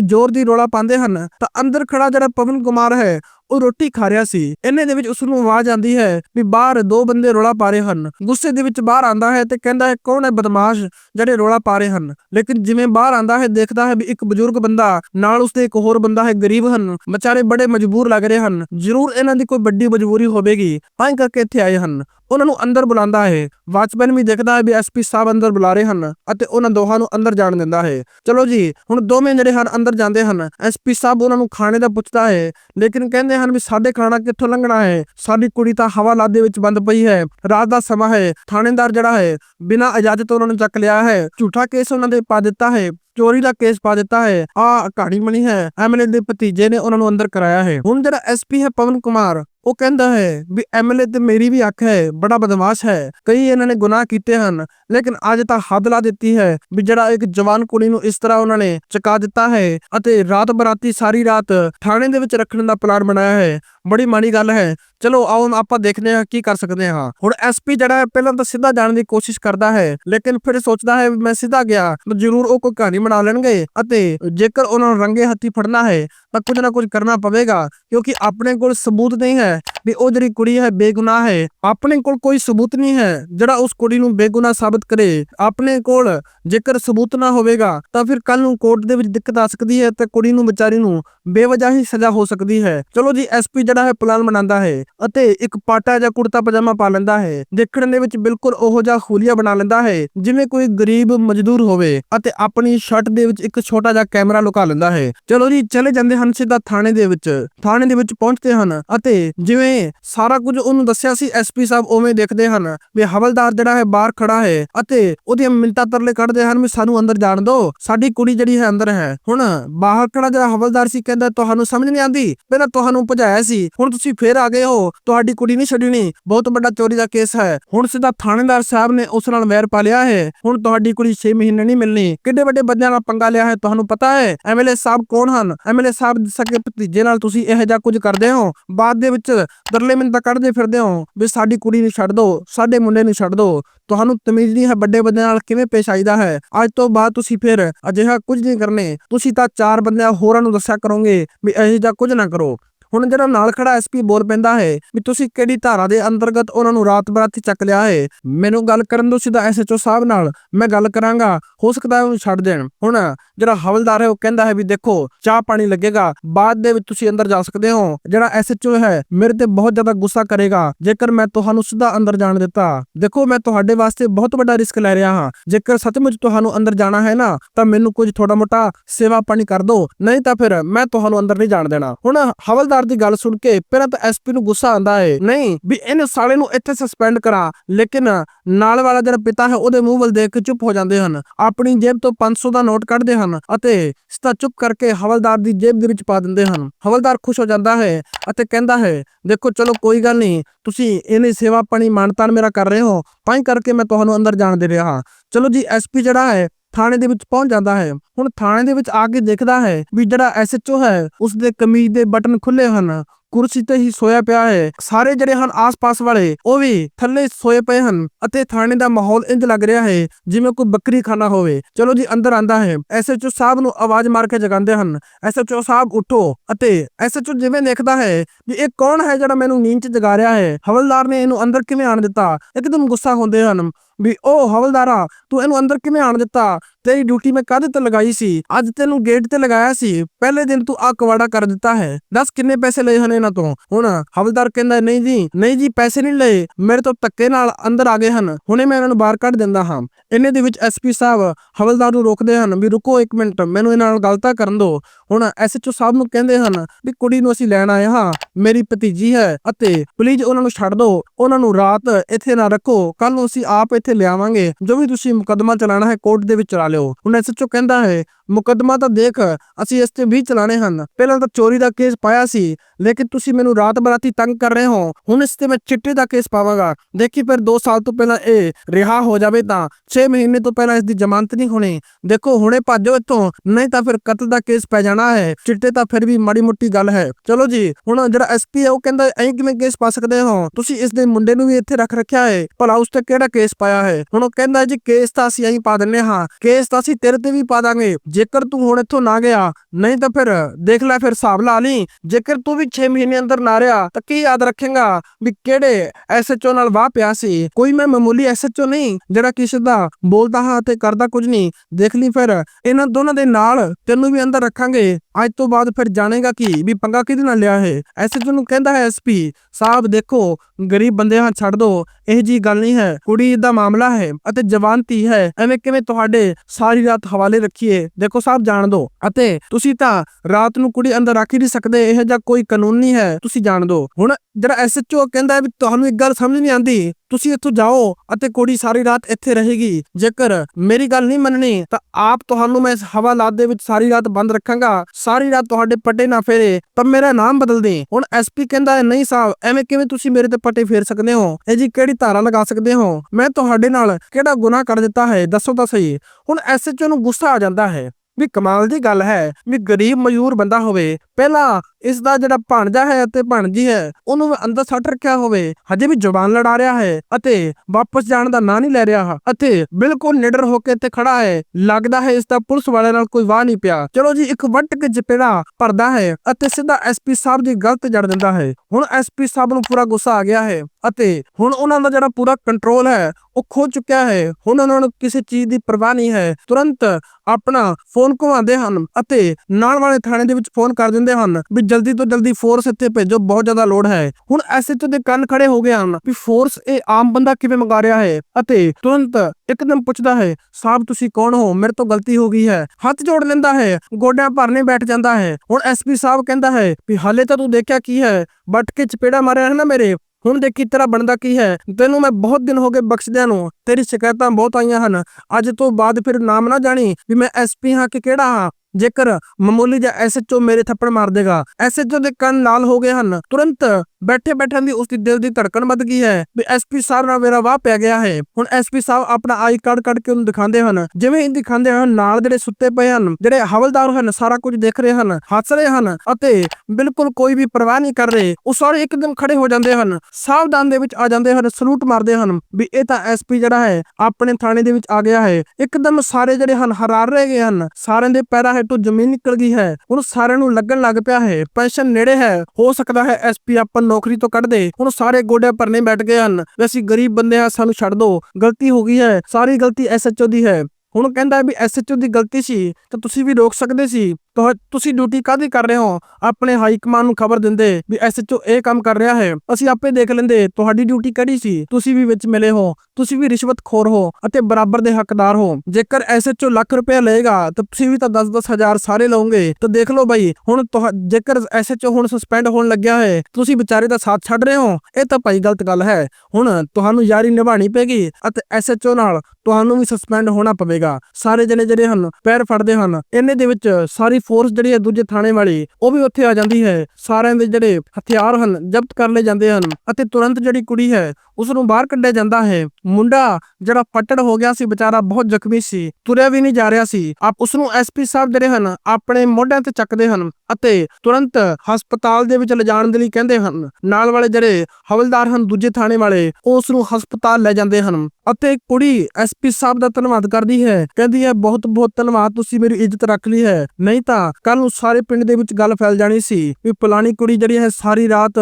ਜ਼ੋਰ ਦੀ ਰੋਲਾ ਪਾਉਂਦੇ ਹਨ ਤਾਂ ਅੰਦਰ ਖੜਾ ਜਿਹੜਾ ਪਵਨ ਕੁਮਾਰ ਹੈ ਉਹ ਰੋਟੀ ਖਾ ਰਿਹਾ ਸੀ। ਇੰਨੇ ਦੇ ਵਿੱਚ ਉਸ ਨੂੰ ਆਵਾਜ਼ ਆਉਂਦੀ ਹੈ ਵੀ ਬਾਹਰ ਦੋ ਬੰਦੇ ਰੋਲਾ ਪਾ ਰਹੇ ਹਨ। ਗੁੱਸੇ ਦੇ ਵਿੱਚ ਬਾਹਰ ਆਂਦਾ ਹੈ ਤੇ ਕਹਿੰਦਾ ਹੈ, ਕੌਣ ਹੈ ਬਦਮਾਸ਼ ਜਿਹੜੇ ਰੋਲਾ ਪਾ ਰਹੇ ਹਨ? ਲੇਕਿਨ ਜਿਵੇਂ ਬਾਹਰ ਆਂਦਾ ਹੈ, ਦੇਖਦਾ ਹੈ ਵੀ ਇੱਕ ਬਜ਼ੁਰਗ ਬੰਦਾ, ਨਾਲ ਉਸਦੇ ਇੱਕ ਹੋਰ ਬੰਦਾ ਹੈ, ਗਰੀਬ ਹਨ। ਵਿਚਾਰੇ ਬੜੇ ਮਜਬੂਰ ਲੱਗ ਰਹੇ ਹਨ। ਜ਼ਰੂਰ ਇਹਨਾਂ ਦੀ ਕੋਈ ਵੱਡੀ ਮਜਬੂਰੀ ਹੋਵੇਗੀ। ਤਾਂ ਹੀ ਕਰਕੇ ਇੱਥੇ ਆਏ ਹਨ। ਉਹਨਾਂ ਨੂੰ ਅੰਦਰ ਬੁਲਾਉਂਦਾ ਹੈ। ਵਾਚਮੈਨ ਵੀ ਦੇਖਦਾ ਹੈ ਵੀ ਐਸਪੀ ਸਾਹਿਬ ਅੰਦਰ ਬੁਲਾ ਰਹੇ ਹਨ ਅਤੇ ਉਹਨਾਂ ਦੋਹਾਂ ਨੂੰ ਅੰਦਰ ਜਾਣ ਦਿੰਦਾ ਹੈ। ਚਲੋ ਜੀ, ਹੁਣ ਦੋਵੇਂ ਜਿਹੜੇ ਹਨ ਅੰਦਰ ਜਾਂਦੇ ਹਨ। ਐਸਪੀ ਸਾਹਿਬ ਉਹਨਾਂ ਨੂੰ ਖਾਣੇ ਦਾ ਪੁੱਛਦਾ ਹੈ, ਲੇਕਿਨ ਕਹਿੰਦੇ ਹਨ ਵੀ ਸਾਡੇ ਖਾਣਾ ਕਿੱਥੋਂ ਲੰਘਣਾ ਹੈ? ਸਾਡੀ ਕੁੜੀ ਤਾਂ ਹਵਾਲਾਤ ਦੇ ਵਿੱਚ ਬੰਦ ਪਈ ਹੈ। ਰਾਤ ਦਾ ਸਮਾਂ ਹੈ। ਥਾਣੇਦਾਰ ਜਿਹੜਾ ਹੈ, ਬਿਨਾਂ ਇਜਾਜ਼ਤ ਉਹਨਾਂ ਨੂੰ ਚੱਕ ਲਿਆ ਹੈ। ਝੂਠਾ ਕੇਸ ਉਹਨਾਂ ਦੇ ਪਾ ਦਿੱਤਾ ਹੈ। ਚੋਰੀ ਦਾ ਕੇਸ ਪਾ ਦਿੱਤਾ ਹੈ। ਆ ਕਹਾਣੀ ਬਣੀ ਹੈ। ਐਮਐਲਏ ਦੇ ਭਤੀਜੇ ਨੇ ਉਹਨਾਂ ਨੂੰ ਅੰਦਰ ਕਰਾਇਆ ਹੈ। ਹੁਣ ਜਿਹੜਾ ਐਸਪੀ ਹੈ ਪਵਨ ਕੁਮਾਰ ਉਹ ਕਹਿੰਦਾ ਹੈ ਵੀ ਐਮਐਲਏ ਤੇ ਮੇਰੀ ਵੀ ਅੱਖ ਹੈ, ਬੜਾ ਬਦਮਾਸ਼ ਹੈ। ਕਈ ਇਹਨਾਂ ਨੇ ਗੁਨਾਹ ਕੀਤੇ ਹਨ, ਲੇਕਿਨ ਅੱਜ ਤਾਂ ਹੱਦ ਲਾ ਦਿੱਤੀ ਹੈ ਵੀ ਜਿਹੜਾ ਇੱਕ ਜਵਾਨ ਕੁੜੀ ਨੂੰ ਇਸ ਤਰ੍ਹਾਂ ਉਹਨਾਂ ਨੇ ਚੁਕਾ ਦਿੱਤਾ ਹੈ ਅਤੇ ਰਾਤ ਬਰਾਤੀ ਸਾਰੀ ਰਾਤ ਥਾਣੇ ਦੇ ਵਿੱਚ ਰੱਖਣ ਦਾ ਪਲਾਨ ਬਣਾਇਆ ਹੈ। ਬੜੀ ਮਾੜੀ ਗੱਲ ਹੈ। ਚਲੋ ਆਓ ਆਪਾਂ ਦੇਖਦੇ ਹਾਂ ਕੀ ਕਰ ਸਕਦੇ ਹਾਂ। ਹੁਣ ਐਸਪੀ ਜਿਹੜਾ ਹੈ ਪਹਿਲਾਂ ਤਾਂ ਸਿੱਧਾ ਜਾਣ ਦੀ ਕੋਸ਼ਿਸ਼ ਕਰਦਾ ਹੈ, ਲੇਕਿਨ ਫਿਰ ਸੋਚਦਾ ਹੈ ਵੀ ਮੈਂ ਸਿੱਧਾ ਗਿਆ, ਤਾਂ ਜ਼ਰੂਰ ਉਹ ਕੋਈ ਕਹਾਣੀ ਬਣਾ ਲੈਣਗੇ ਅਤੇ ਜੇਕਰ ਉਹਨਾਂ ਨੂੰ ਰੰਗੇ ਹੱਥੀ ਫੜਨਾ ਹੈ, ਤਾਂ ਕੁਝ ਨਾ ਕੁਝ ਕਰਨਾ ਪਵੇਗਾ, ਕਿਉਂਕਿ ਆਪਣੇ ਕੋਲ ਸਬੂਤ ਨਹੀਂ ਹੈ। ਵੀ ਉਹ ਜਿਹੜੀ ਕੁੜੀ ਹੈ ਬੇਗੁਨਾਹ ਹੈ। ਆਪਣੇ ਕੋਲ ਕੋਈ ਸਬੂਤ ਨਹੀਂ ਹੈ ਜਿਹੜਾ ਉਸ ਕੁੜੀ ਨੂੰ ਬੇਗੁਨਾਹ ਸਾਬਤ ਕਰੇ। ਆਪਣੇ ਕੋਲ ਜੇਕਰ ਸਬੂਤ ਨਾ ਹੋਵੇਗਾ ਤਾਂ ਫਿਰ ਕੱਲ ਨੂੰ ਕੋਰਟ ਦੇ ਵਿੱਚ ਦਿੱਕਤ ਆ ਸਕਦੀ ਹੈ ਤੇ ਕੁੜੀ ਨੂੰ ਵਿਚਾਰੀ ਨੂੰ ਬੇਵਜ੍ਹਾ ਹੀ ਸਜ਼ਾ ਹੋ ਸਕਦੀ ਹੈ। ਚਲੋ ਜੀ ਐਸਪੀ ਜਿਹੜਾ ਹੈ ਪਲਾਨ ਬਣਾਉਂਦਾ ਹੈ ਅਤੇ ਇੱਕ ਪਾਟਾ ਜਾਂ ਕੁੜਤਾ ਪਜਾਮਾ ਪਾ ਲੈਂਦਾ ਹੈ। ਦੇਖਣ ਦੇ ਵਿੱਚ ਬਿਲਕੁਲ ਉਹੋ ਜਿਹਾ ਖੂਲੀਆ ਬਣਾ ਲੈਂਦਾ ਹੈ, ਜਿਵੇਂ ਕੋਈ ਗਰੀਬ ਮਜ਼ਦੂਰ ਹੋਵੇ ਅਤੇ ਆਪਣੀ ਸ਼ਰਟ ਦੇ ਵਿੱਚ ਇੱਕ ਛੋਟਾ ਜਿਹਾ ਕੈਮਰਾ ਲੁਕਾ ਲੈਂਦਾ ਹੈ। ਚਲੋ ਜੀ, ਚਲੇ ਜਾਂਦੇ ਹਨ ਸਿੱਧਾ ਥਾਣੇ ਦੇ ਵਿੱਚ। ਥਾਣੇ ਦੇ ਵਿੱਚ ਪਹੁੰਚਦੇ ਹਨ ਅਤੇ ਜਿਵੇਂ ਸਾਰਾ ਕੁਝ ਉਹਨੂੰ ਦੱਸਿਆ ਸੀ ਐਸਪੀ ਸਾਹਿਬ ਉਵੇਂ ਦੇਖਦੇ ਹਨ ਵੀ ਹਵਲਦਾਰ ਜਿਹੜਾ ਹੈ ਬਾਹਰ ਖੜਾ ਹੈ ਅਤੇ ਉਹਦੀਆਂ ਮਿੰਤਾ ਤਰਲੇ ਕੱਢਦੇ ਹਨ ਵੀ ਸਾਨੂੰ ਅੰਦਰ ਜਾਣ ਦਿਓ, ਸਾਡੀ ਕੁੜੀ ਜਿਹੜੀ ਹੈ ਅੰਦਰ ਹੈ। ਹੁਣ ਬਾਹਰ ਖੜਾ ਜਿਹੜਾ ਹਵਲਦਾਰ ਸੀ ਕਹਿੰਦਾ, ਤੁਹਾਨੂੰ ਸਮਝ ਨਹੀਂ ਆਂਦੀ ਪਹਿਲਾਂ ਤੁਹਾਨੂੰ ਭਜਾਇਆ ਸੀ, ਹੁਣ ਤੁਸੀਂ ਫੇਰ ਆ ਗਏ ਹੋ। ਤੁਹਾਡੀ ਕੁੜੀ ਨਹੀਂ ਛੱਡਣੀ। ਬਹੁਤ ਵੱਡਾ ਚੋਰੀ ਦਾ ਕੇਸ ਹੈ। ਹੁਣ ਸਿੱਧਾ ਥਾਣੇਦਾਰ ਸਾਹਿਬ ਨੇ ਉਸ ਨਾਲ ਵੈਰ ਪਾ ਲਿਆ ਹੈ। ਹੁਣ ਤੁਹਾਡੀ ਕੁੜੀ 6 ਮਹੀਨੇ ਨਹੀਂ ਮਿਲਣੀ। ਕਿੱਡੇ ਵੱਡੇ ਬੰਦਿਆਂ ਨਾਲ ਪੰਗਾ ਲਿਆ ਹੈ, ਤੁਹਾਨੂੰ ਪਤਾ ਹੈ? ਐਮਐਲਏ ਸਾਹਿਬ ਕੌਣ ਹਨ? ਐਮਐਲਏ ਸਾਹਿਬ ਦੇ ਸਕੇ ਭਤੀਜੇ ਨਾਲ ਤੁਸੀਂ ਇਹੋ ਜਿਹਾ ਕੁਝ ਕਰਦੇ ਹੋ? ਬਾਅਦ ਦੇ ਵਿੱਚ ਦਰਲੇ ਮਿੰਤਾ ਕੱਢਦੇ ਫਿਰਦੇ ਹੋ ਵੀ ਸਾਡੀ ਕੁੜੀ ਨੂੰ ਛੱਡ ਦਿਓ ਸਾਡੇ ਮੁੰਡੇ ਨੂੰ ਛੱਡ ਦਿਓ ਤੁਹਾਨੂੰ ਤਮੀਜ਼ ਨਹੀਂ ਹੈ ਵੱਡੇ ਬੰਦੇ ਨਾਲ ਕਿਵੇਂ ਪੇਸ਼ ਆਈਦਾ ਹੈ? ਅੱਜ ਤੋਂ ਬਾਅਦ ਤੁਸੀਂ ਫਿਰ ਅਜਿਹਾ ਕੁਝ ਨਹੀਂ ਕਰਨੇ। ਤੁਸੀਂ ਤਾਂ ਚਾਰ ਬੰਦਿਆਂ ਹੋਰਾਂ ਨੂੰ ਦੱਸਿਆ ਕਰੋਗੇ ਵੀ ਇਹੋ ਜਿਹਾ ਕੁਝ ਨਾ ਕਰੋ। ਹੁਣ ਜਿਹੜਾ ਨਾਲ ਖੜਾ ਐਸਪੀ ਬੋਲ ਪੈਂਦਾ ਹੈ ਵੀ ਤੁਸੀਂ ਕਿਹੜੀ ਧਾਰਾ ਦੇ ਅੰਤਰਗਤ ਉਹਨਾਂ ਨੂੰ ਰਾਤ ਬਰਾਤੀ ਚੱਕ ਲਿਆ ਹੈ। ਮੈਨੂੰ ਗੱਲ ਕਰਨ ਦੋ ਸਿੱਧਾ ਐਸਐਚਓ ਸਾਹਿਬ ਨਾਲ, ਮੈਂ ਗੱਲ ਕਰਾਂਗਾ, ਹੋ ਸਕਦਾ ਉਹਨੂੰ ਛੱਡ ਦੇਣ। ਹੁਣ ਜਿਹੜਾ ਹਵਲਦਾਰ ਹੈ ਉਹ ਕਹਿੰਦਾ ਹੈ ਵੀ ਦੇਖੋ, ਚਾਹ ਪਾਣੀ ਲੱਗੇਗਾ, ਬਾਅਦ ਦੇ ਵਿੱਚ ਤੁਸੀਂ ਅੰਦਰ ਜਾ ਸਕਦੇ ਹੋ। ਜਿਹੜਾ ਐਸਐਚਓ ਹੈ, ਮੇਰੇ ਤੇ ਬਹੁਤ ਜ਼ਿਆਦਾ ਗੁੱਸਾ ਕਰੇਗਾ, ਜੇਕਰ ਮੈਂ ਤੁਹਾਨੂੰ ਸਿੱਧਾ ਅੰਦਰ ਜਾਣ ਦਿੱਤਾ। ਦੇਖੋ, ਮੈਂ ਤੁਹਾਡੇ ਵਾਸਤੇ ਬਹੁਤ ਵੱਡਾ ਰਿਸਕ ਲੈ ਰਿਹਾ ਹਾਂ। ਜੇਕਰ ਸੱਚਮੁੱਚ ਤੁਹਾਨੂੰ ਅੰਦਰ ਜਾਣਾ ਹੈ ਨਾ, ਤਾਂ ਮੈਨੂੰ ਕੁਝ ਥੋੜਾ ਮੋਟਾ ਸੇਵਾ ਪਾਣੀ ਕਰ ਦਿਓ, ਨਹੀਂ ਤਾਂ ਫਿਰ ਮੈਂ ਤੁਹਾਨੂੰ ਅੰਦਰ ਨਹੀਂ ਜਾਣ ਦੇਣਾ। ਹੁਣ ਹਵਲਦਾਰ ਦੀ ਗੱਲ ਸੁਣ ਕੇ ਪਹਿਲਾਂ ਤਾਂ ਐਸਪੀ ਨੂੰ ਗੁੱਸਾ ਆਂਦਾ ਹੈ ਨਹੀਂ, ਵੀ ਇਹਨੇ ਸਾਲੇ ਨੂੰ ਇੱਥੇ ਸਸਪੈਂਡ ਕਰਾ, ਲੇਕਿਨ ਨਾਲ ਵਾਲਾ ਜਿਹੜਾ ਪਿਤਾ ਹੈ, ਉਹਦੇ ਮੂੰਹ ਵੱਲ ਦੇਖ ਕੇ ਚੁੱਪ ਹੋ ਜਾਂਦੇ ਹਨ। ਆਪਣੀ ਜੇਬ ਤੋਂ 500 ਦਾ ਨੋਟ ਕੱਢਦੇ ਹਨ ਅਤੇ ਸਿੱਧਾ ਚੁੱਪ ਕਰਕੇ ਹਵਲਦਾਰ ਦੀ ਜੇਬ ਦੇ ਵਿੱਚ ਪਾ ਦਿੰਦੇ ਹਨ। ਹਵਲਦਾਰ ਖੁਸ਼ ਹੋ ਜਾਂਦਾ ਹੈ ਅਤੇ ਕਹਿੰਦਾ ਹੈ, ਦੇਖੋ, ਚਲੋ, ਕੋਈ ਗੱਲ ਨਹੀਂ, ਤੁਸੀਂ ਇਹਨੇ ਸੇਵਾ ਪਾਣੀ ਮਾਨਤਾਨ ਮੇਰਾ ਕਰ ਰਹੇ ਹੋ, ਤਾਂ ਹੀ ਕਰਕੇ ਮੈਂ ਤੁਹਾਨੂੰ ਅੰਦਰ ਜਾਣ ਦੇ ਰਿਹਾ ਹਾਂ। ਚਲੋ ਜੀ ਐਸਪੀ ਜਿਹੜਾ ਹੈ ਥਾਣੇ ਦੇ ਵਿੱਚ ਪਹੁੰਚ ਜਾਂਦਾ ਹੈ। ਹੁਣ ਥਾਣੇ ਦੇ ਵਿੱਚ ਆ ਕੇ ਦੇਖਦਾ ਹੈ ਵੀ ਜਿਹੜਾ ਐਸਐਚਓ ਹੈ ਉਸ ਦੇ ਕਮੀਜ਼ ਦੇ ਬਟਨ ਖੁੱਲੇ ਹਨ, ਕੁਰਸੀ ਤੇ ਹੀ ਸੋਇਆ ਪਿਆ ਹੈ। ਸਾਰੇ ਜਿਹੜੇ ਹਨ ਆਸ-ਪਾਸ ਵਾਲੇ, ਉਹ ਵੀ ਥੱਲੇ ਸੋਏ ਪਏ ਹਨ ਅਤੇ ਥਾਣੇ ਦਾ ਮਾਹੌਲ ਇੰਜ ਲੱਗ ਰਿਹਾ ਹੈ ਜਿਵੇਂ ਕੋਈ ਬੱਕਰੀ ਖਾਨਾ ਹੋਵੇ। ਚਲੋ ਜੀ, ਅੰਦਰ ਆਂਦਾ ਹੈ। ਐਸਐਚਓ ਸਾਹਿਬ ਨੂੰ ਆਵਾਜ਼ ਮਾਰ ਕੇ ਜਗਾਉਂਦੇ ਹਨ। ਐਸਐਚਓ ਸਾਹਿਬ, ਉੱਠੋ ਅਤੇ ਐਸਐਚਓ ਜਿਵੇਂ ਦੇਖਦਾ ਹੈ ਵੀ ਇਹ ਕੌਣ ਹੈ ਜਿਹੜਾ ਮੈਨੂੰ ਨੀਂਦ 'ਚ ਜਗਾ ਰਿਹਾ ਹੈ, ਹਵਲਦਾਰ ਨੇ ਇਹਨੂੰ ਅੰਦਰ ਕਿਵੇਂ ਆਣ ਦਿੱਤਾ? ਇੱਕਦਮ ਗੁੱਸਾ ਹੁੰਦੇ ਹਨ। ਵੀ ਉਹ ਹਵਲਦਾਰਾ, ਤੂੰ ਇਹਨੂੰ ਅੰਦਰ ਕਿਵੇਂ ਆਣ ਦਿੱਤਾ? ਤੇਰੀ ਡਿਊਟੀ ਮੈਂ ਕਾਹਦੇ ਤੇ ਲਗਾਈ ਸੀ? ਅੱਜ ਤੈਨੂੰ ਗੇਟ ਤੇ ਲਗਾਇਆ ਸੀ। ਪਹਿਲੇ ਦਿਨ ਤੂੰ ਆ ਕਵਾੜਾ ਕਰ ਦਿੱਤਾ ਹੈ। ਦੱਸ ਕਿੰਨੇ ਪੈਸੇ ਲਏ ਹਨ ਇਹਨਾਂ ਤੋਂ? ਹੁਣ ਹਵਲਦਾਰ ਕਹਿੰਦਾ, ਨਹੀਂ ਜੀ ਨਹੀਂ ਜੀ, ਪੈਸੇ ਨਹੀਂ ਲਏ। ਮੇਰੇ ਤੋਂ ਧੱਕੇ ਨਾਲ ਅੰਦਰ ਆ ਗਏ ਹਨ। ਹੁਣੇ ਮੈਂ ਇਹਨਾਂ ਨੂੰ ਬਾਹਰ ਕੱਢ ਦਿੰਦਾ ਹਾਂ। ਇੰਨੇ ਦੇ ਵਿੱਚ ਐਸਪੀ ਸਾਹਿਬ ਹਵਲਦਾਰ ਨੂੰ ਰੋਕਦੇ ਹਨ ਵੀ, ਰੁਕੋ ਇੱਕ ਮਿੰਟ, ਮੈਨੂੰ ਇਹਨਾਂ ਨਾਲ ਗੱਲ ਤਾਂ ਕਰਨ ਦਿਓ ਹੁਣ ਐਸਐਚਓ ਸਾਹਿਬ ਨੂੰ ਕਹਿੰਦੇ ਹਨ ਵੀ, ਕੁੜੀ ਨੂੰ ਅਸੀਂ ਲੈਣ ਆਏ ਹਾਂ। ਮੇਰੀ ਭਤੀਜੀ ਹੈ ਅਤੇ ਪਲੀਜ਼ ਉਹਨਾਂ ਨੂੰ ਛੱਡ ਦਿਓ ਉਹਨਾਂ ਨੂੰ ਰਾਤ ਇੱਥੇ ਨਾ ਰੱਖੋ। ਕੱਲ ਨੂੰ ਅਸੀਂ ਆਪ ਇੱਥੇ ਲਿਆਵਾਂਗੇ। ਜੋ ਵੀ ਤੁਸੀਂ ਮੁਕੱਦਮਾ ਚਲਾਣਾ ਹੈ, ਕੋਰਟ ਦੇ ਵਿੱਚ ਚਲਾ ਲਿਓ। ਹੁਣ ਐਸਐਚਓ ਕਹਿੰਦਾ ਹੈ ਮੁਕੱਦਮਾ ਤਾਂ ਦੇਖ, ਅਸੀਂ ਇਸ ਤੇ ਵੀ ਚਲਾਣੇ ਹਨ। ਪਹਿਲਾਂ ਤਾਂ ਚੋਰੀ ਦਾ ਕੇਸ ਪਾਇਆ ਸੀ, ਲੇਕਿਨ ਤੁਸੀਂ ਮੈਨੂੰ ਰਾਤ ਬਰਾਤੀ ਤੰਗ ਕਰ ਰਹੇ ਹੋ। ਹੁਣ ਇਸ ਤੇ ਮੈਂ ਚਿੱਟੇ ਦਾ ਕੇਸ ਪਾਵਾਂਗਾ। ਦੇਖੀ ਫਿਰ 2 ਸਾਲ ਤੋਂ ਪਹਿਲਾਂ ਇਹ ਰਿਹਾ ਹੋ ਜਾਵੇ ਤਾਂ 6 ਮਹੀਨੇ ਤੋਂ ਪਹਿਲਾਂ ਇਸ ਦੀ ਜ਼ਮਾਨਤ ਨਹੀਂ ਹੋਣੀ। ਦੇਖੋ, ਹੁਣੇ ਭੱਜੋ ਇੱਥੋਂ, ਨਹੀਂ ਤਾਂ ਫਿਰ ਕਤਲ ਦਾ ਕੇਸ ਪੈ ਜਾਣਾ ਹੈ। ਚਿੱਟੇ ਤਾਂ ਫਿਰ ਵੀ ਮਾੜੀ ਮੋਟੀ ਗੱਲ ਹੈ। ਚਲੋ ਜੀ, ਹੁਣ ਜਿਹੜਾ ਐਸਪੀ ਹੈ ਉਹ ਕਹਿੰਦਾ, ਐਂ ਕਿਵੇਂ ਕੇਸ ਪਾ ਸਕਦੇ ਹੋ? ਤੁਸੀਂ ਇਸ ਦੇ ਮੁੰਡੇ ਨੂੰ ਵੀ ਇੱਥੇ ਰੱਖ ਰੱਖਿਆ ਹੈ। ਭਲਾ ਉਸ ਤੇ ਕਿਹੜਾ ਕੇਸ ਪਾਇਆ ਹੈ? ਹੁਣ ਉਹ ਕਹਿੰਦਾ ਜੀ, ਕੇਸ ਤਾਂ ਅਸੀਂ ਐਂ ਪਾ ਦਿੰਨੇ ਹਾਂ। ਕੇਸ ਤਾਂ ਅਸੀਂ ਤੇਰੇ ਤੇ ਵੀ ਪਾ ਦਾਂਗੇ। ਜੇਕਰ ਤੂੰ ਹੁਣ ਇੱਥੋਂ ਨਾ ਗਿਆ, ਨਹੀਂ ਤਾਂ ਫਿਰ ਦੇਖ ਲੈ ਫਿਰ ਹਿਸਾਬ ਲਾ ਲਈ। ਜੇਕਰ ਤੂੰ ਵੀ 6 ਮਹੀਨੇ ਅੰਦਰ ਨਾ ਰਿਹਾ, ਤਾਂ ਕੀ ਯਾਦ ਰੱਖੇਗਾ ਵੀ ਕਿਹੜੇ ਐਸਐਚਓ ਨਾਲ ਵਾਹ ਪਿਆ ਸੀ। ਕੋਈ ਮੈਂ ਮਾਮੂਲੀ ਐਸਐਚਓ ਨਹੀਂ, ਜਿਹੜਾ ਕਿਸੇ ਦਾ ਬੋਲਦਾ ਹਾਂ ਤੇ ਕਰਦਾ ਕੁਝ ਨਹੀਂ। ਦੇਖ ਲਈ ਫਿਰ, ਇਹਨਾਂ ਦੋਨਾਂ ਦੇ ਨਾਲ ਤੈਨੂੰ ਵੀ ਅੰਦਰ ਰੱਖਾਂਗੇ। ਅੱਜ ਤੋਂ ਬਾਅਦ ਫਿਰ ਜਾਣੇਗਾ ਕਿ, ਵੀ ਪੰਗਾ ਕਿਹਦੇ ਨਾਲ ਲਿਆ ਹੈ ਐਸਐਚਓ ਨੂੰ ਕਹਿੰਦਾ ਹੈ ਐਸਪੀ ਸਾਹਿਬ ਦੇਖੋ, ਗਰੀਬ ਬੰਦੇ ਹਾਂ ਛੱਡ ਦੋ। ਇਹ ਜੀ ਗੱਲ ਨਹੀਂ ਹੈ। ਕੁੜੀ ਦਾ ਮਾਮਲਾ ਹੈ ਅਤੇ ਜਵਾਨ ਧੀ ਹੈ। ਐਵੇਂ ਕਿਵੇਂ ਤੁਹਾਡੇ ਸਾਰੀ ਰਾਤ ਹਵਾਲੇ ਰੱਖੀਏ। ਦੇਖੋ ਸਾਹਿਬ ਜਾਣ ਦੋ ਅਤੇ ਤੁਸੀਂ ਤਾਂ ਰਾਤ ਨੂੰ ਕੁੜੀ ਅੰਦਰ ਰੱਖ ਹੀ ਨਹੀਂ ਸਕਦੇ ਇਹ ਜਿਹਾ ਕੋਈ ਕਾਨੂੰਨ ਨਹੀਂ ਹੈ ਤੁਸੀਂ ਜਾਣ ਦੋ ਹੁਣ ਜਿਹੜਾ ਐਸਐਚਓ ਕਹਿੰਦਾ ਵੀ ਤੁਹਾਨੂੰ ਇੱਕ ਗੱਲ ਸਮਝ ਨਹੀਂ ਆਂਦੀ ਤੁਸੀਂ ਇੱਥੋਂ ਜਾਓ ਅਤੇ ਕੁੜੀ ਸਾਰੀ ਰਾਤ ਇੱਥੇ ਰਹੇਗੀ ਜੇਕਰ ਮੇਰੀ ਗੱਲ ਨਹੀਂ ਮੰਨਣੀ ਤਾਂ ਆਪ ਤੁਹਾਨੂੰ ਮੈਂ ਇਸ ਹਵਾਲਾਤ ਦੇ ਵਿੱਚ ਸਾਰੀ ਰਾਤ ਬੰਦ ਰੱਖਾਂਗਾ ਸਾਰੀ ਰਾਤ ਤੁਹਾਡੇ ਪੱਟੇ ਨਾ ਫੇਰੇ ਤਾਂ ਮੇਰਾ ਨਾਮ ਬਦਲ ਦੇ ਹੁਣ ਐਸਪੀ ਕਹਿੰਦਾ ਨਹੀਂ ਸਾਹਿਬ ਐਵੇਂ ਕਿਵੇਂ ਤੁਸੀਂ ਮੇਰੇ ਤੇ ਪੱਟੇ ਫੇਰ ਸਕਦੇ ਹੋ ਇਹ ਜੀ ਕਿਹੜੀ ਧਾਰਾ ਲਗਾ ਸਕਦੇ ਹੋ ਮੈਂ ਤੁਹਾਡੇ ਨਾਲ ਕਿਹੜਾ ਗੁਨਾਹ ਕਰ ਦਿੱਤਾ ਹੈ ਦੱਸੋ ਤਾਂ ਸਹੀ ਹੁਣ ਐਸਐਚਓ ਨੂੰ ਗੁੱਸਾ ਆ ਜਾਂਦਾ ਹੈ ਵੀ ਕਮਾਲ ਦੀ ਗੱਲ ਹੈ ਵੀ ਗਰੀਬ ਮਜ਼ਦੂਰ ਬੰਦਾ ਹੋਵੇ ਪਹਿਲਾਂ ਇਸ ਦਾ ਜਿਹੜਾ ਭਾਣਜਾ ਹੈ ਅਤੇ ਭਾਣਜੀ ਹੈ, ਉਹਨੂੰ ਅੰਦਰ ਸੱਟ ਰੱਖਿਆ ਹੋਵੇ, ਹਜੇ ਵੀ ਜ਼ੁਬਾਨ ਲੜਾ ਰਿਹਾ ਹੈ ਅਤੇ ਵਾਪਸ ਜਾਣ ਦਾ ਨਾਂ ਨਹੀਂ ਲੈ ਰਿਹਾ, ਅਤੇ ਬਿਲਕੁਲ ਨਿਡਰ ਹੋ ਕੇ ਇੱਥੇ ਖੜਾ ਹੈ, ਲੱਗਦਾ ਹੈ ਇਸ ਦਾ ਪੁਲਿਸ ਵਾਲਿਆਂ ਨਾਲ ਕੋਈ ਵਾਹ ਨਹੀਂ ਪਿਆ। ਚਲੋ ਜੀ, ਇੱਕ ਵੱਟ ਕੇ ਚਪੇੜਾ ਭਰਦਾ ਹੈ ਅਤੇ ਸਿੱਧਾ ਐਸਪੀ ਸਾਹਿਬ ਦੀ ਗਲਤ ਜੜ ਦਿੰਦਾ ਹੈ। ਹੁਣ ਐਸਪੀ ਸਾਹਿਬ ਨੂੰ ਪੂਰਾ ਗੁੱਸਾ ਆ ਗਿਆ ਹੈ ਅਤੇ ਹੁਣ ਉਹਨਾਂ ਦਾ ਜਿਹੜਾ ਪੂਰਾ ਕੰਟਰੋਲ ਹੈ, ਉਹ ਖੋ ਚੁੱਕਿਆ ਹੈ। ਹੁਣ ਉਹਨਾਂ ਨੂੰ ਕਿਸੇ ਚੀਜ਼ ਦੀ ਪਰਵਾਹ ਨਹੀਂ ਹੈ, ਤੁਰੰਤ ਆਪਣਾ ਫੋਨ ਘੁਮਾਉਂਦੇ ਹਨ ਅਤੇ ਨਾਲ ਵਾਲੇ ਥਾਣੇ ਦੇ ਵਿੱਚ ਫੋਨ ਕਰ ਦਿੰਦੇ ਹਨ ਵੀ ਜਲਦੀ ਤੋਂ ਜਲਦੀ ਫੋਰਸ ਇੱਥੇ ਭੇਜੋ, ਬਹੁਤ ਜ਼ਿਆਦਾ ਲੋੜ ਹੈ। ਹੁਣ ਐਸਐਚਓ ਦੇ ਕੰਨ ਖੜੇ ਹੋ ਗਏ ਹਨ ਵੀ ਫੋਰਸ ਇਹ ਆਮ ਬੰਦਾ ਕਿਵੇਂ ਮੰਗਾ ਰਿਹਾ ਹੈ ਅਤੇ ਤੁਰੰਤ ਇੱਕਦਮ ਪੁੱਛਦਾ ਹੈ ਸਾਹਿਬ ਤੁਸੀਂ ਕੌਣ ਹੋ? ਮੇਰੇ ਤੋਂ ਗਲਤੀ ਹੋ ਗਈ ਹੈ। ਹੱਥ ਜੋੜ ਲੈਂਦਾ ਹੈ, ਗੋਡਿਆਂ ਭਰਨੇ ਬੈਠ ਜਾਂਦਾ ਹੈ। ਹੁਣ ਐਸਪੀ ਸਾਹਿਬ ਕਹਿੰਦਾ ਹੈ ਵੀ ਹਾਲੇ ਤਾਂ ਤੂੰ ਦੇਖਿਆ ਕੀ ਹੈ? ਬਟ ਕੇ ਚਪੇੜਾ ਮਾਰਿਆ ਹੈ ਨਾ ਮੇਰੇ? ਹੁਣ ਦੇਖੀ ਤੇਰਾ ਬਣਦਾ ਕੀ ਹੈ? ਤੈਨੂੰ ਮੈਂ ਬਹੁਤ ਦਿਨ ਹੋ ਗਏ ਬਖਸ਼ਦਿਆਂ ਨੂੰ, ਤੇਰੀ ਸ਼ਿਕਾਇਤਾਂ ਬਹੁਤ ਆਈਆਂ ਹਨ। ਅੱਜ ਤੋਂ ਬਾਅਦ ਫਿਰ ਨਾਮ ਨਾ ਜਾਣੀ ਵੀ ਮੈਂ ਐਸਪੀ ਹਾਂ ਕਿ ਕਿਹੜਾ ਹਾਂ? ਜੇਕਰ ਮਾਮੂਲੀ ਜਿਹਾ ਐਸਐਚਓ ਮੇਰੇ ਥੱਪੜ ਮਾਰ ਦੇਗਾ ਐਸਐਚਓ ਦੇ ਕੰਨ ਲਾਲ ਹੋ ਗਏ ਹਨ। ਤੁਰੰਤ ਬੈਠੇ ਬੈਠਣ ਦੀ ਉਸ ਦੀ ਦਿਲ ਦੀ ਧੜਕਣ ਵੱਧ ਗਈ ਹੈ ਵੀ ਐਸਪੀ ਸਾਹਿਬ ਨਾਲ ਮੇਰਾ ਵਾਹ ਪੈ ਗਿਆ ਹੈ। ਹੁਣ ਐਸਪੀ ਸਾਹਿਬ ਆਪਣਾ ਆਈ ਕਾਰਡ ਕੱਢ ਕੇ ਉਹਨੂੰ ਦਿਖਾਉਂਦੇ ਹਨ। ਜਿਵੇਂ ਹੀ ਦਿਖਾਉਂਦੇ ਹਨ, ਨਾਲ ਜਿਹੜੇ ਸੁੱਤੇ ਪਏ ਹਨ, ਜਿਹੜੇ ਹਵਲਦਾਰ ਹਨ, ਸਾਰਾ ਕੁਝ ਦੇਖ ਰਹੇ ਹਨ, ਹੱਸ ਰਹੇ ਹਨ ਅਤੇ ਬਿਲਕੁਲ ਕੋਈ ਵੀ ਪਰਵਾਹ ਨਹੀਂ ਕਰ ਰਹੇ। ਉਹ ਸਾਰੇ ਇੱਕਦਮ ਖੜੇ ਹੋ ਜਾਂਦੇ ਹਨ। ਸਾਵਧਾਨ ਦੇ ਵਿੱਚ ਆ ਜਾਂਦੇ ਹਨ, ਸਲੂਟ ਮਾਰਦੇ ਹਨ ਵੀ ਇਹ ਤਾਂ ਐਸਪੀ ਜਿਹੜਾ ਹੈ, ਆਪਣੇ ਥਾਣੇ ਦੇ ਵਿੱਚ ਆ ਗਿਆ ਹੈ। ਇੱਕਦਮ ਸਾਰੇ ਜਿਹੜੇ ਹਨ, ਹਰਾਰ ਰਹੇ ਗਏ ਹਨ। ਸਾਰਿਆਂ ਦੇ ਪੈਰਾਂ ਹੇਠੋਂ ਜ਼ਮੀਨ ਨਿਕਲ ਗਈ ਹੈ। ਹੁਣ ਸਾਰਿਆਂ ਨੂੰ ਲੱਗਣ ਲੱਗ ਪਿਆ ਹੈ। ਪੈਨਸ਼ਨ ਨੇੜੇ ਹੈ। ਹੋ ਸਕਦਾ ਹੈ ਐਸਪੀ ਆਪਾਂ ਨੌਕਰੀ ਤੋਂ ਕੱਢ ਦੇ। ਹੁਣ ਸਾਰੇ ਗੋਡੇ ਭਰਨੇ ਬੈਠ ਗਏ ਹਨ। ਵੀ ਅਸੀਂ ਗਰੀਬ ਬੰਦੇ ਹਾਂ, ਸਾਨੂੰ ਛੱਡ ਦਿਓ ਗਲਤੀ ਹੋ ਗਈ ਹੈ। ਸਾਰੀ ਗਲਤੀ ਐਸਐਚਓ ਦੀ ਹੈ। ਹੁਣ ਕਹਿੰਦਾ ਵੀ ਐਸਐਚਓ ਦੀ ਗਲਤੀ ਸੀ, ਤਾਂ ਤੁਸੀਂ ਵੀ ਰੋਕ ਸਕਦੇ ਸੀ। ਤੁਹਾ- ਤੁਸੀਂ ਡਿਊਟੀ ਕਾਦੀ ਕਰ ਰਹੇ ਹੋ? ਆਪਣੇ ਹਾਈ ਕਮਾਂਡ ਨੂੰ ਖਬਰ ਦਿੰਦੇ ਵੀ ਐਸਐਚਓ ਇਹ ਕੰਮ ਕਰ ਰਿਹਾ ਹੈ। ਅਸੀਂ ਆਪੇ ਦੇਖ ਲੈਂਦੇ, ਤੁਹਾਡੀ ਡਿਊਟੀ ਕਿਹੜੀ ਸੀ? ਤੁਸੀਂ ਵੀ ਵਿੱਚ ਮਿਲੇ ਹੋ। ਤੁਸੀਂ ਵੀ ਰਿਸ਼ਵਤਖੋਰ ਹੋ ਅਤੇ ਬਰਾਬਰ ਦੇ ਹੱਕਦਾਰ ਹੋ। ਜੇਕਰ ਐਸਐਚਓ ਲੱਖ ਰੁਪਏ ਲਏਗਾ, ਤਾਂ ਤੁਸੀਂ ਵੀ ਤਾਂ 10-10 ਹਜ਼ਾਰ ਸਾਰੇ ਲਓਗੇ। ਤਾਂ ਦੇਖ ਲਓ ਬਾਈ, ਹੁਣ ਤੁਹਾ- ਜੇਕਰ ਐਸਐਚਓ ਹੁਣ ਸਸਪੈਂਡ ਹੋਣ ਲੱਗਿਆ ਹੈ, ਤੁਸੀਂ ਵਿਚਾਰੇ ਦਾ ਸਾਥ ਛੱਡ ਰਹੇ ਹੋ? ਇਹ ਤਾਂ ਭਾਈ ਗਲਤ ਗੱਲ ਹੈ। ਹੁਣ ਤੁਹਾਨੂੰ ਯਾਰੀ ਨਿਭਾਣੀ ਪੈਗੀ ਅਤੇ ਐਸਐਚਓ ਨਾਲ ਤੁਹਾਨੂੰ ਵੀ ਸਸਪੈਂਡ ਹੋਣਾ ਪਵੇਗਾ। ਸਾਰੇ ਜਣੇ ਜਿਹੜੇ ਹਨ, ਪੈਰ ਫੜਦੇ ਹਨ। ਇੰਨੇ ਦੇ ਵਿੱਚ ਸਾਰੀ ਫੋਰਸ ਜਿਹੜੀ ਹੈ ਦੂਜੇ ਥਾਣੇ ਵਾਲੀ, ਉਹ ਵੀ ਉੱਥੇ ਆ ਜਾਂਦੀ ਹੈ। ਸਾਰਿਆਂ ਦੇ ਜਿਹੜੇ ਹਥਿਆਰ ਹਨ, ਜ਼ਬਤ ਕਰ ਲਏ ਜਾਂਦੇ ਹਨ ਅਤੇ ਤੁਰੰਤ ਜਿਹੜੀ ਕੁੜੀ ਹੈ ਉਸ ਨੂੰ ਬਾਹਰ ਕੱਢਿਆ ਜਾਂਦਾ ਹੈ। ਮੁੰਡਾ ਜਿਹੜਾ ਫੱਟੜ ਹੋ ਗਿਆ ਸੀ, ਵਿਚਾਰਾ ਬਹੁਤ ਜ਼ਖਮੀ ਸੀ, ਤੁਰਿਆ ਵੀ ਨਹੀਂ ਜਾ ਰਿਹਾ ਸੀ। ਆਪ ਉਸ ਨੂੰ ਐਸਪੀ ਸਾਹਿਬ ਜਿਹੜੇ ਹਨ, ਆਪਣੇ ਮੋਢਿਆਂ ਤੇ ਚੱਕਦੇ ਹਨ ਅਤੇ ਤੁਰੰਤ ਹਸਪਤਾਲ ਦੇ ਵਿੱਚ ਲਿਜਾਣ ਦੇ ਲਈ ਕਹਿੰਦੇ ਹਨ। ਨਾਲ ਵਾਲੇ ਜਿਹੜੇ ਹਵਲਦਾਰ ਹਨ, ਦੂਜੇ ਥਾਣੇ ਵਾਲੇ, ਉਹ ਉਸ ਨੂੰ ਹਸਪਤਾਲ ਲੈ ਜਾਂਦੇ ਹਨ ਅਤੇ ਕੁੜੀ ਐਸਪੀ ਸਾਹਿਬ ਦਾ ਧੰਨਵਾਦ ਕਰਦੀ ਹੈ। ਕਹਿੰਦੀ ਹੈ, ਬਹੁਤ ਬਹੁਤ ਧੰਨਵਾਦ, ਤੁਸੀਂ ਮੇਰੀ ਇੱਜ਼ਤ ਰੱਖ ਲਈ ਹੈ। ਨਹੀਂ ਤਾਂ ਕੱਲ ਨੂੰ ਸਾਰੇ ਪਿੰਡ ਦੇ ਵਿੱਚ ਗੱਲ ਫੈਲ ਜਾਣੀ ਸੀ ਵੀ ਪੁਲਾਣੀ ਕੁੜੀ ਜਿਹੜੀ ਹੈ ਸਾਰੀ ਰਾਤ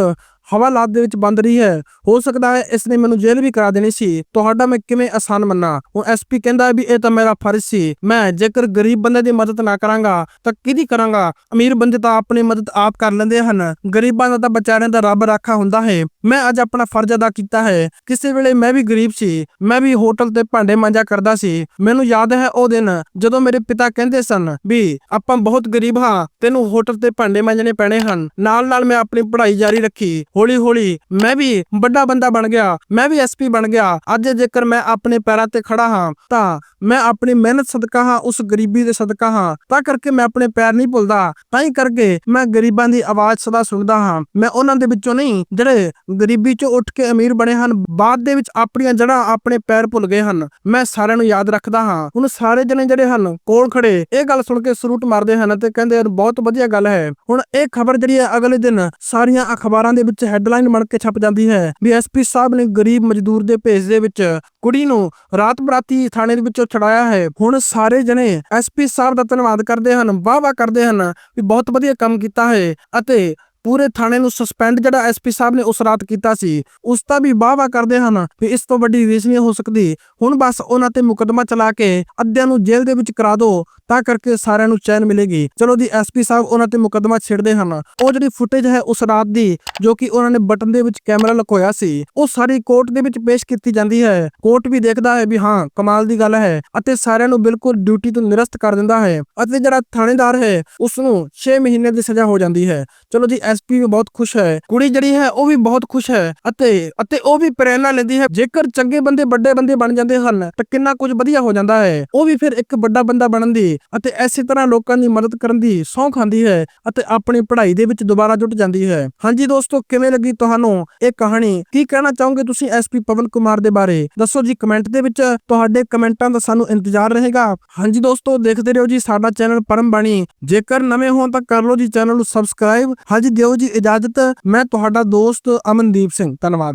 ਹਵਾਲਾਤ ਦੇ ਵਿੱਚ ਬੰਦ ਰਹੀ ਹੈ। ਹੋ ਸਕਦਾ ਹੈ ਇਸ ਨੇ ਮੈਨੂੰ ਜੇਲ੍ਹ ਵੀ ਕਰਾ ਦੇਣੀ ਸੀ। ਤੁਹਾਡਾ ਮੈਂ ਕਿਵੇਂ ਆਸਾਨ ਮੰਨਾ? ਹੁਣ ਐਸਪੀ ਕਹਿੰਦਾ ਵੀ ਇਹ ਤਾਂ ਮੇਰਾ ਫਰਜ਼ ਸੀ। ਮੈਂ ਜੇਕਰ ਗਰੀਬ ਬੰਦੇ ਦੀ ਮਦਦ ਨਾ ਕਰਾਂਗਾ, ਤਾਂ ਕਿਹਦੀ ਕਰਾਂਗਾ? ਅਮੀਰ ਬੰਦੇ ਤਾਂ ਆਪਣੀ ਮਦਦ ਆਪ ਕਰ ਲੈਂਦੇ ਹਨ। ਗਰੀਬਾਂ ਦਾ ਤਾਂ ਵਿਚਾਰਿਆਂ ਦਾ ਰੱਬ ਰਾਖਾ ਹੁੰਦਾ ਹੈ। ਮੈਂ ਅੱਜ ਆਪਣਾ ਫਰਜ਼ ਅਦਾ ਕੀਤਾ ਹੈ। ਕਿਸੇ ਵੇਲੇ ਮੈਂ ਵੀ ਗਰੀਬ ਸੀ। ਮੈਂ ਵੀ ਹੋਟਲ ਤੇ ਭਾਂਡੇ ਮਾਂਜਾ ਕਰਦਾ ਸੀ। ਮੈਨੂੰ ਯਾਦ ਹੈ ਉਹ ਦਿਨ ਜਦੋਂ ਮੇਰੇ ਪਿਤਾ ਕਹਿੰਦੇ ਸਨ ਵੀ ਆਪਾਂ ਬਹੁਤ ਗਰੀਬ ਹਾਂ, ਤੈਨੂੰ ਹੋਟਲ ਤੇ ਭਾਂਡੇ ਮਾਂਜਣੇ ਪੈਣੇ ਹਨ। ਨਾਲ ਨਾਲ ਮੈਂ ਆਪਣੀ ਪੜ੍ਹਾਈ ਜਾਰੀ ਰੱਖੀ। ਹੌਲੀ ਹੌਲੀ ਮੈਂ ਵੀ ਵੱਡਾ ਬੰਦਾ ਬਣ ਗਿਆ, ਮੈਂ ਵੀ ਐਸਪੀ ਬਣ ਗਿਆ। ਅੱਜ ਜੇਕਰ ਮੈਂ ਆਪਣੇ ਪੈਰਾਂ ਤੇ ਖੜਾ ਹਾਂ, ਤਾਂ ਮੈਂ ਆਪਣੀ ਮਿਹਨਤ ਸਦਕਾ ਹਾਂ, ਉਸ ਗਰੀਬੀ ਦੇ ਸਦਕਾ ਹਾਂ। ਤਾਂ ਕਰਕੇ ਮੈਂ ਆਪਣੇ ਪੈਰ ਨਹੀਂ ਭੁੱਲਦਾ। ਤਾਂ ਹੀ ਕਰਕੇ ਮੈਂ ਗਰੀਬਾਂ ਦੀ ਆਵਾਜ਼ ਸਦਾ ਸੁਣਦਾ ਹਾਂ। ਮੈਂ ਉਹਨਾਂ ਦੇ ਵਿੱਚੋਂ ਨਹੀਂ, ਜਿਹੜੇ ਗਰੀਬੀ ਚੋਂ ਉੱਠ ਕੇ ਅਮੀਰ ਬਣੇ ਹਨ, ਬਾਅਦ ਦੇ ਵਿੱਚ ਆਪਣੀਆਂ ਜੜ੍ਹਾਂ ਆਪਣੇ ਪੈਰ ਭੁੱਲ ਗਏ ਹਨ। ਮੈਂ ਸਾਰਿਆਂ ਨੂੰ ਯਾਦ ਰੱਖਦਾ ਹਾਂ। ਹੁਣ ਸਾਰੇ ਜਣੇ ਜਿਹੜੇ ਹਨ ਕੋਲ ਖੜੇ? ਇਹ ਗੱਲ ਸੁਣ ਕੇ ਸਰੂਟ ਮਾਰਦੇ ਹਨ ਤੇ ਕਹਿੰਦੇ ਹਨ, ਬਹੁਤ ਵਧੀਆ ਗੱਲ ਹੈ। ਹੁਣ ਇਹ ਖਬਰ ਜਿਹੜੀ ਹੈ ਅਗਲੇ ਦਿਨ ਸਾਰੀਆਂ ਅਖਬਾਰਾਂ ਦੇ ਵਿੱਚ ਹੈਡਲਾਈਨ ਬਣ ਕੇ ਛਪ ਜਾਂਦੀ ਹੈ। ਵੀ ਐਸਪੀ ਸਾਹਿਬ ਨੇ ਗਰੀਬ ਮਜ਼ਦੂਰ ਦੇ ਭੇਸ ਦੇ ਵਿੱਚ ਕੁੜੀ ਨੂੰ ਰਾਤ ਬਰਾਤੀ ਥਾਣੇ ਦੇ ਵਿੱਚੋਂ ਛਡਾਇਆ ਹੈ। ਹੁਣ ਸਾਰੇ ਜਣੇ ਐਸਪੀ ਸਾਹਿਬ ਦਾ ਧੰਨਵਾਦ ਕਰਦੇ ਹਨ ਵਾਹ ਵਾਹ ਕਰਦੇ ਹਨ ਵੀ ਬਹੁਤ ਵਧੀਆ ਕੰਮ ਕੀਤਾ ਹੈ ਅਤੇ ਪੂਰੇ ਥਾਣੇ ਨੂੰ ਸਸਪੈਂਡ ਜਿਹੜਾ ਐਸਪੀ ਸਾਹਿਬ ਨੇ ਉਸ ਰਾਤ ਕੀਤਾ ਸੀ, ਉਸ ਦਾ ਵੀ ਵਾਹ ਵਾਹ ਕਰਦੇ ਹਨ ਵੀ ਇਸ ਤੋਂ ਵੱਡੀ ਰੀਸ ਨਹੀਂ ਹੋ ਸਕਦੀ। ਹੁਣ ਬਸ ਉਹਨਾਂ ਤੇ ਮੁਕਦਮਾ ਚਲਾ ਕੇ ਅੱਧਿਆਂ ਨੂੰ ਜੇਲ੍ਹ ਦੇ ਵਿੱਚ ਕਰਾ ਦਿਓ ਤਾਂ ਕਰਕੇ ਸਾਰਿਆਂ ਨੂੰ ਚੈਨ ਮਿਲੇਗੀ। ਚਲੋ ਜੀ ਐਸਪੀ ਸਾਹਿਬ ਉਹਨਾਂ ਤੇ ਮੁਕਦਮਾ ਛੇੜਦੇ ਹਨ। ਉਹ ਜਿਹੜੀ ਫੁਟੇਜ ਹੈ ਉਸ ਰਾਤ ਦੀ, ਜੋ ਕਿ ਉਹਨਾਂ ਨੇ ਬਟਨ ਦੇ ਵਿੱਚ ਕੈਮਰਾ ਲਗਾਇਆ ਸੀ, ਉਹ ਸਾਰੀ ਕੋਰਟ ਦੇ ਵਿੱਚ ਪੇਸ਼ ਕੀਤੀ ਜਾਂਦੀ ਹੈ। ਕੋਰਟ ਵੀ ਦੇਖਦਾ ਹੈ ਵੀ ਹਾਂ, ਕਮਾਲ ਦੀ ਗੱਲ ਹੈ ਅਤੇ ਸਾਰਿਆਂ ਨੂੰ ਬਿਲਕੁਲ ਡਿਊਟੀ ਤੋਂ ਨਿਰਸਤ ਕਰ ਦਿੰਦਾ ਹੈ ਅਤੇ ਜਿਹੜਾ ਥਾਣੇਦਾਰ ਹੈ ਉਸ ਨੂੰ 6 ਮਹੀਨੇ ਦੀ ਸਜ਼ਾ ਹੋ ਜਾਂਦੀ ਹੈ। ਚਲੋ ਜੀ ਐਸਪੀ ਵੀ ਬਹੁਤ ਖੁਸ਼ ਹੈ। ਕੁੜੀ ਜਿਹੜੀ ਹੈ, ਉਹ ਵੀ ਬਹੁਤ ਖੁਸ਼ ਹੈ ਅਤੇ ਅਤੇ ਉਹ ਵੀ ਪ੍ਰੇਰਣਾ ਲੈਂਦੀ ਹੈ। ਜੇਕਰ ਚੰਗੇ ਬੰਦੇ ਵੱਡੇ ਬੰਦੇ ਬਣ ਜਾਂਦੇ ਹਨ, ਤਾਂ ਕਿੰਨਾ ਕੁਝ ਵਧੀਆ ਹੋ ਜਾਂਦਾ ਹੈ। ਉਹ ਵੀ ਫਿਰ ਇੱਕ ਵੱਡਾ ਬੰਦਾ ਬਣਨ ਦੀ ਅਤੇ ਐਸੀ ਤਰ੍ਹਾਂ ਲੋਕਾਂ ਦੀ ਮਦਦ ਕਰਨ ਦੀ ਸਹੁੰ ਖਾਂਦੀ ਹੈ ਅਤੇ ਆਪਣੀ ਪੜ੍ਹਾਈ ਦੇ ਵਿੱਚ ਦੁਬਾਰਾ ਜੁਟ ਜਾਂਦੀ ਹੈ। ਹਾਂਜੀ ਦੋਸਤੋ, ਕਿਵੇਂ ਲੱਗੀ ਤੁਹਾਨੂੰ ਇਹ ਕਹਾਣੀ? ਕੀ ਕਹਿਣਾ ਚਾਹੋਗੇ ਤੁਸੀਂ ਐਸਪੀ ਪਵਨ ਕੁਮਾਰ ਦੇ ਬਾਰੇ? ਦੱਸੋ ਜੀ ਕਮੈਂਟ ਦੇ ਵਿੱਚ। ਤੁਹਾਡੇ ਕਮੈਂਟਾਂ ਦਾ ਸਾਨੂੰ ਇੰਤਜ਼ਾਰ ਰਹੇਗਾ। ਹਾਂਜੀ ਦੋਸਤੋ, ਦੇਖਦੇ ਰਹੋ ਜੀ ਸਾਡਾ ਚੈਨਲ ਪਰਮ ਬਾਣੀ। ਜੇਕਰ ਨਵੇਂ ਹੋ ਤਾਂ ਕਰ ਲਓ ਜੀ ਚੈਨਲ ਨੂੰ ਸਬਸਕ੍ਰਾਈਬ। ਹਾਂਜੀ ਦਿਓ ਜੀ ਇਜਾਜ਼ਤ। ਮੈਂ ਤੁਹਾਡਾ ਦੋਸਤ ਅਮਨਦੀਪ ਸਿੰਘ ਧੰਨਵਾਦ।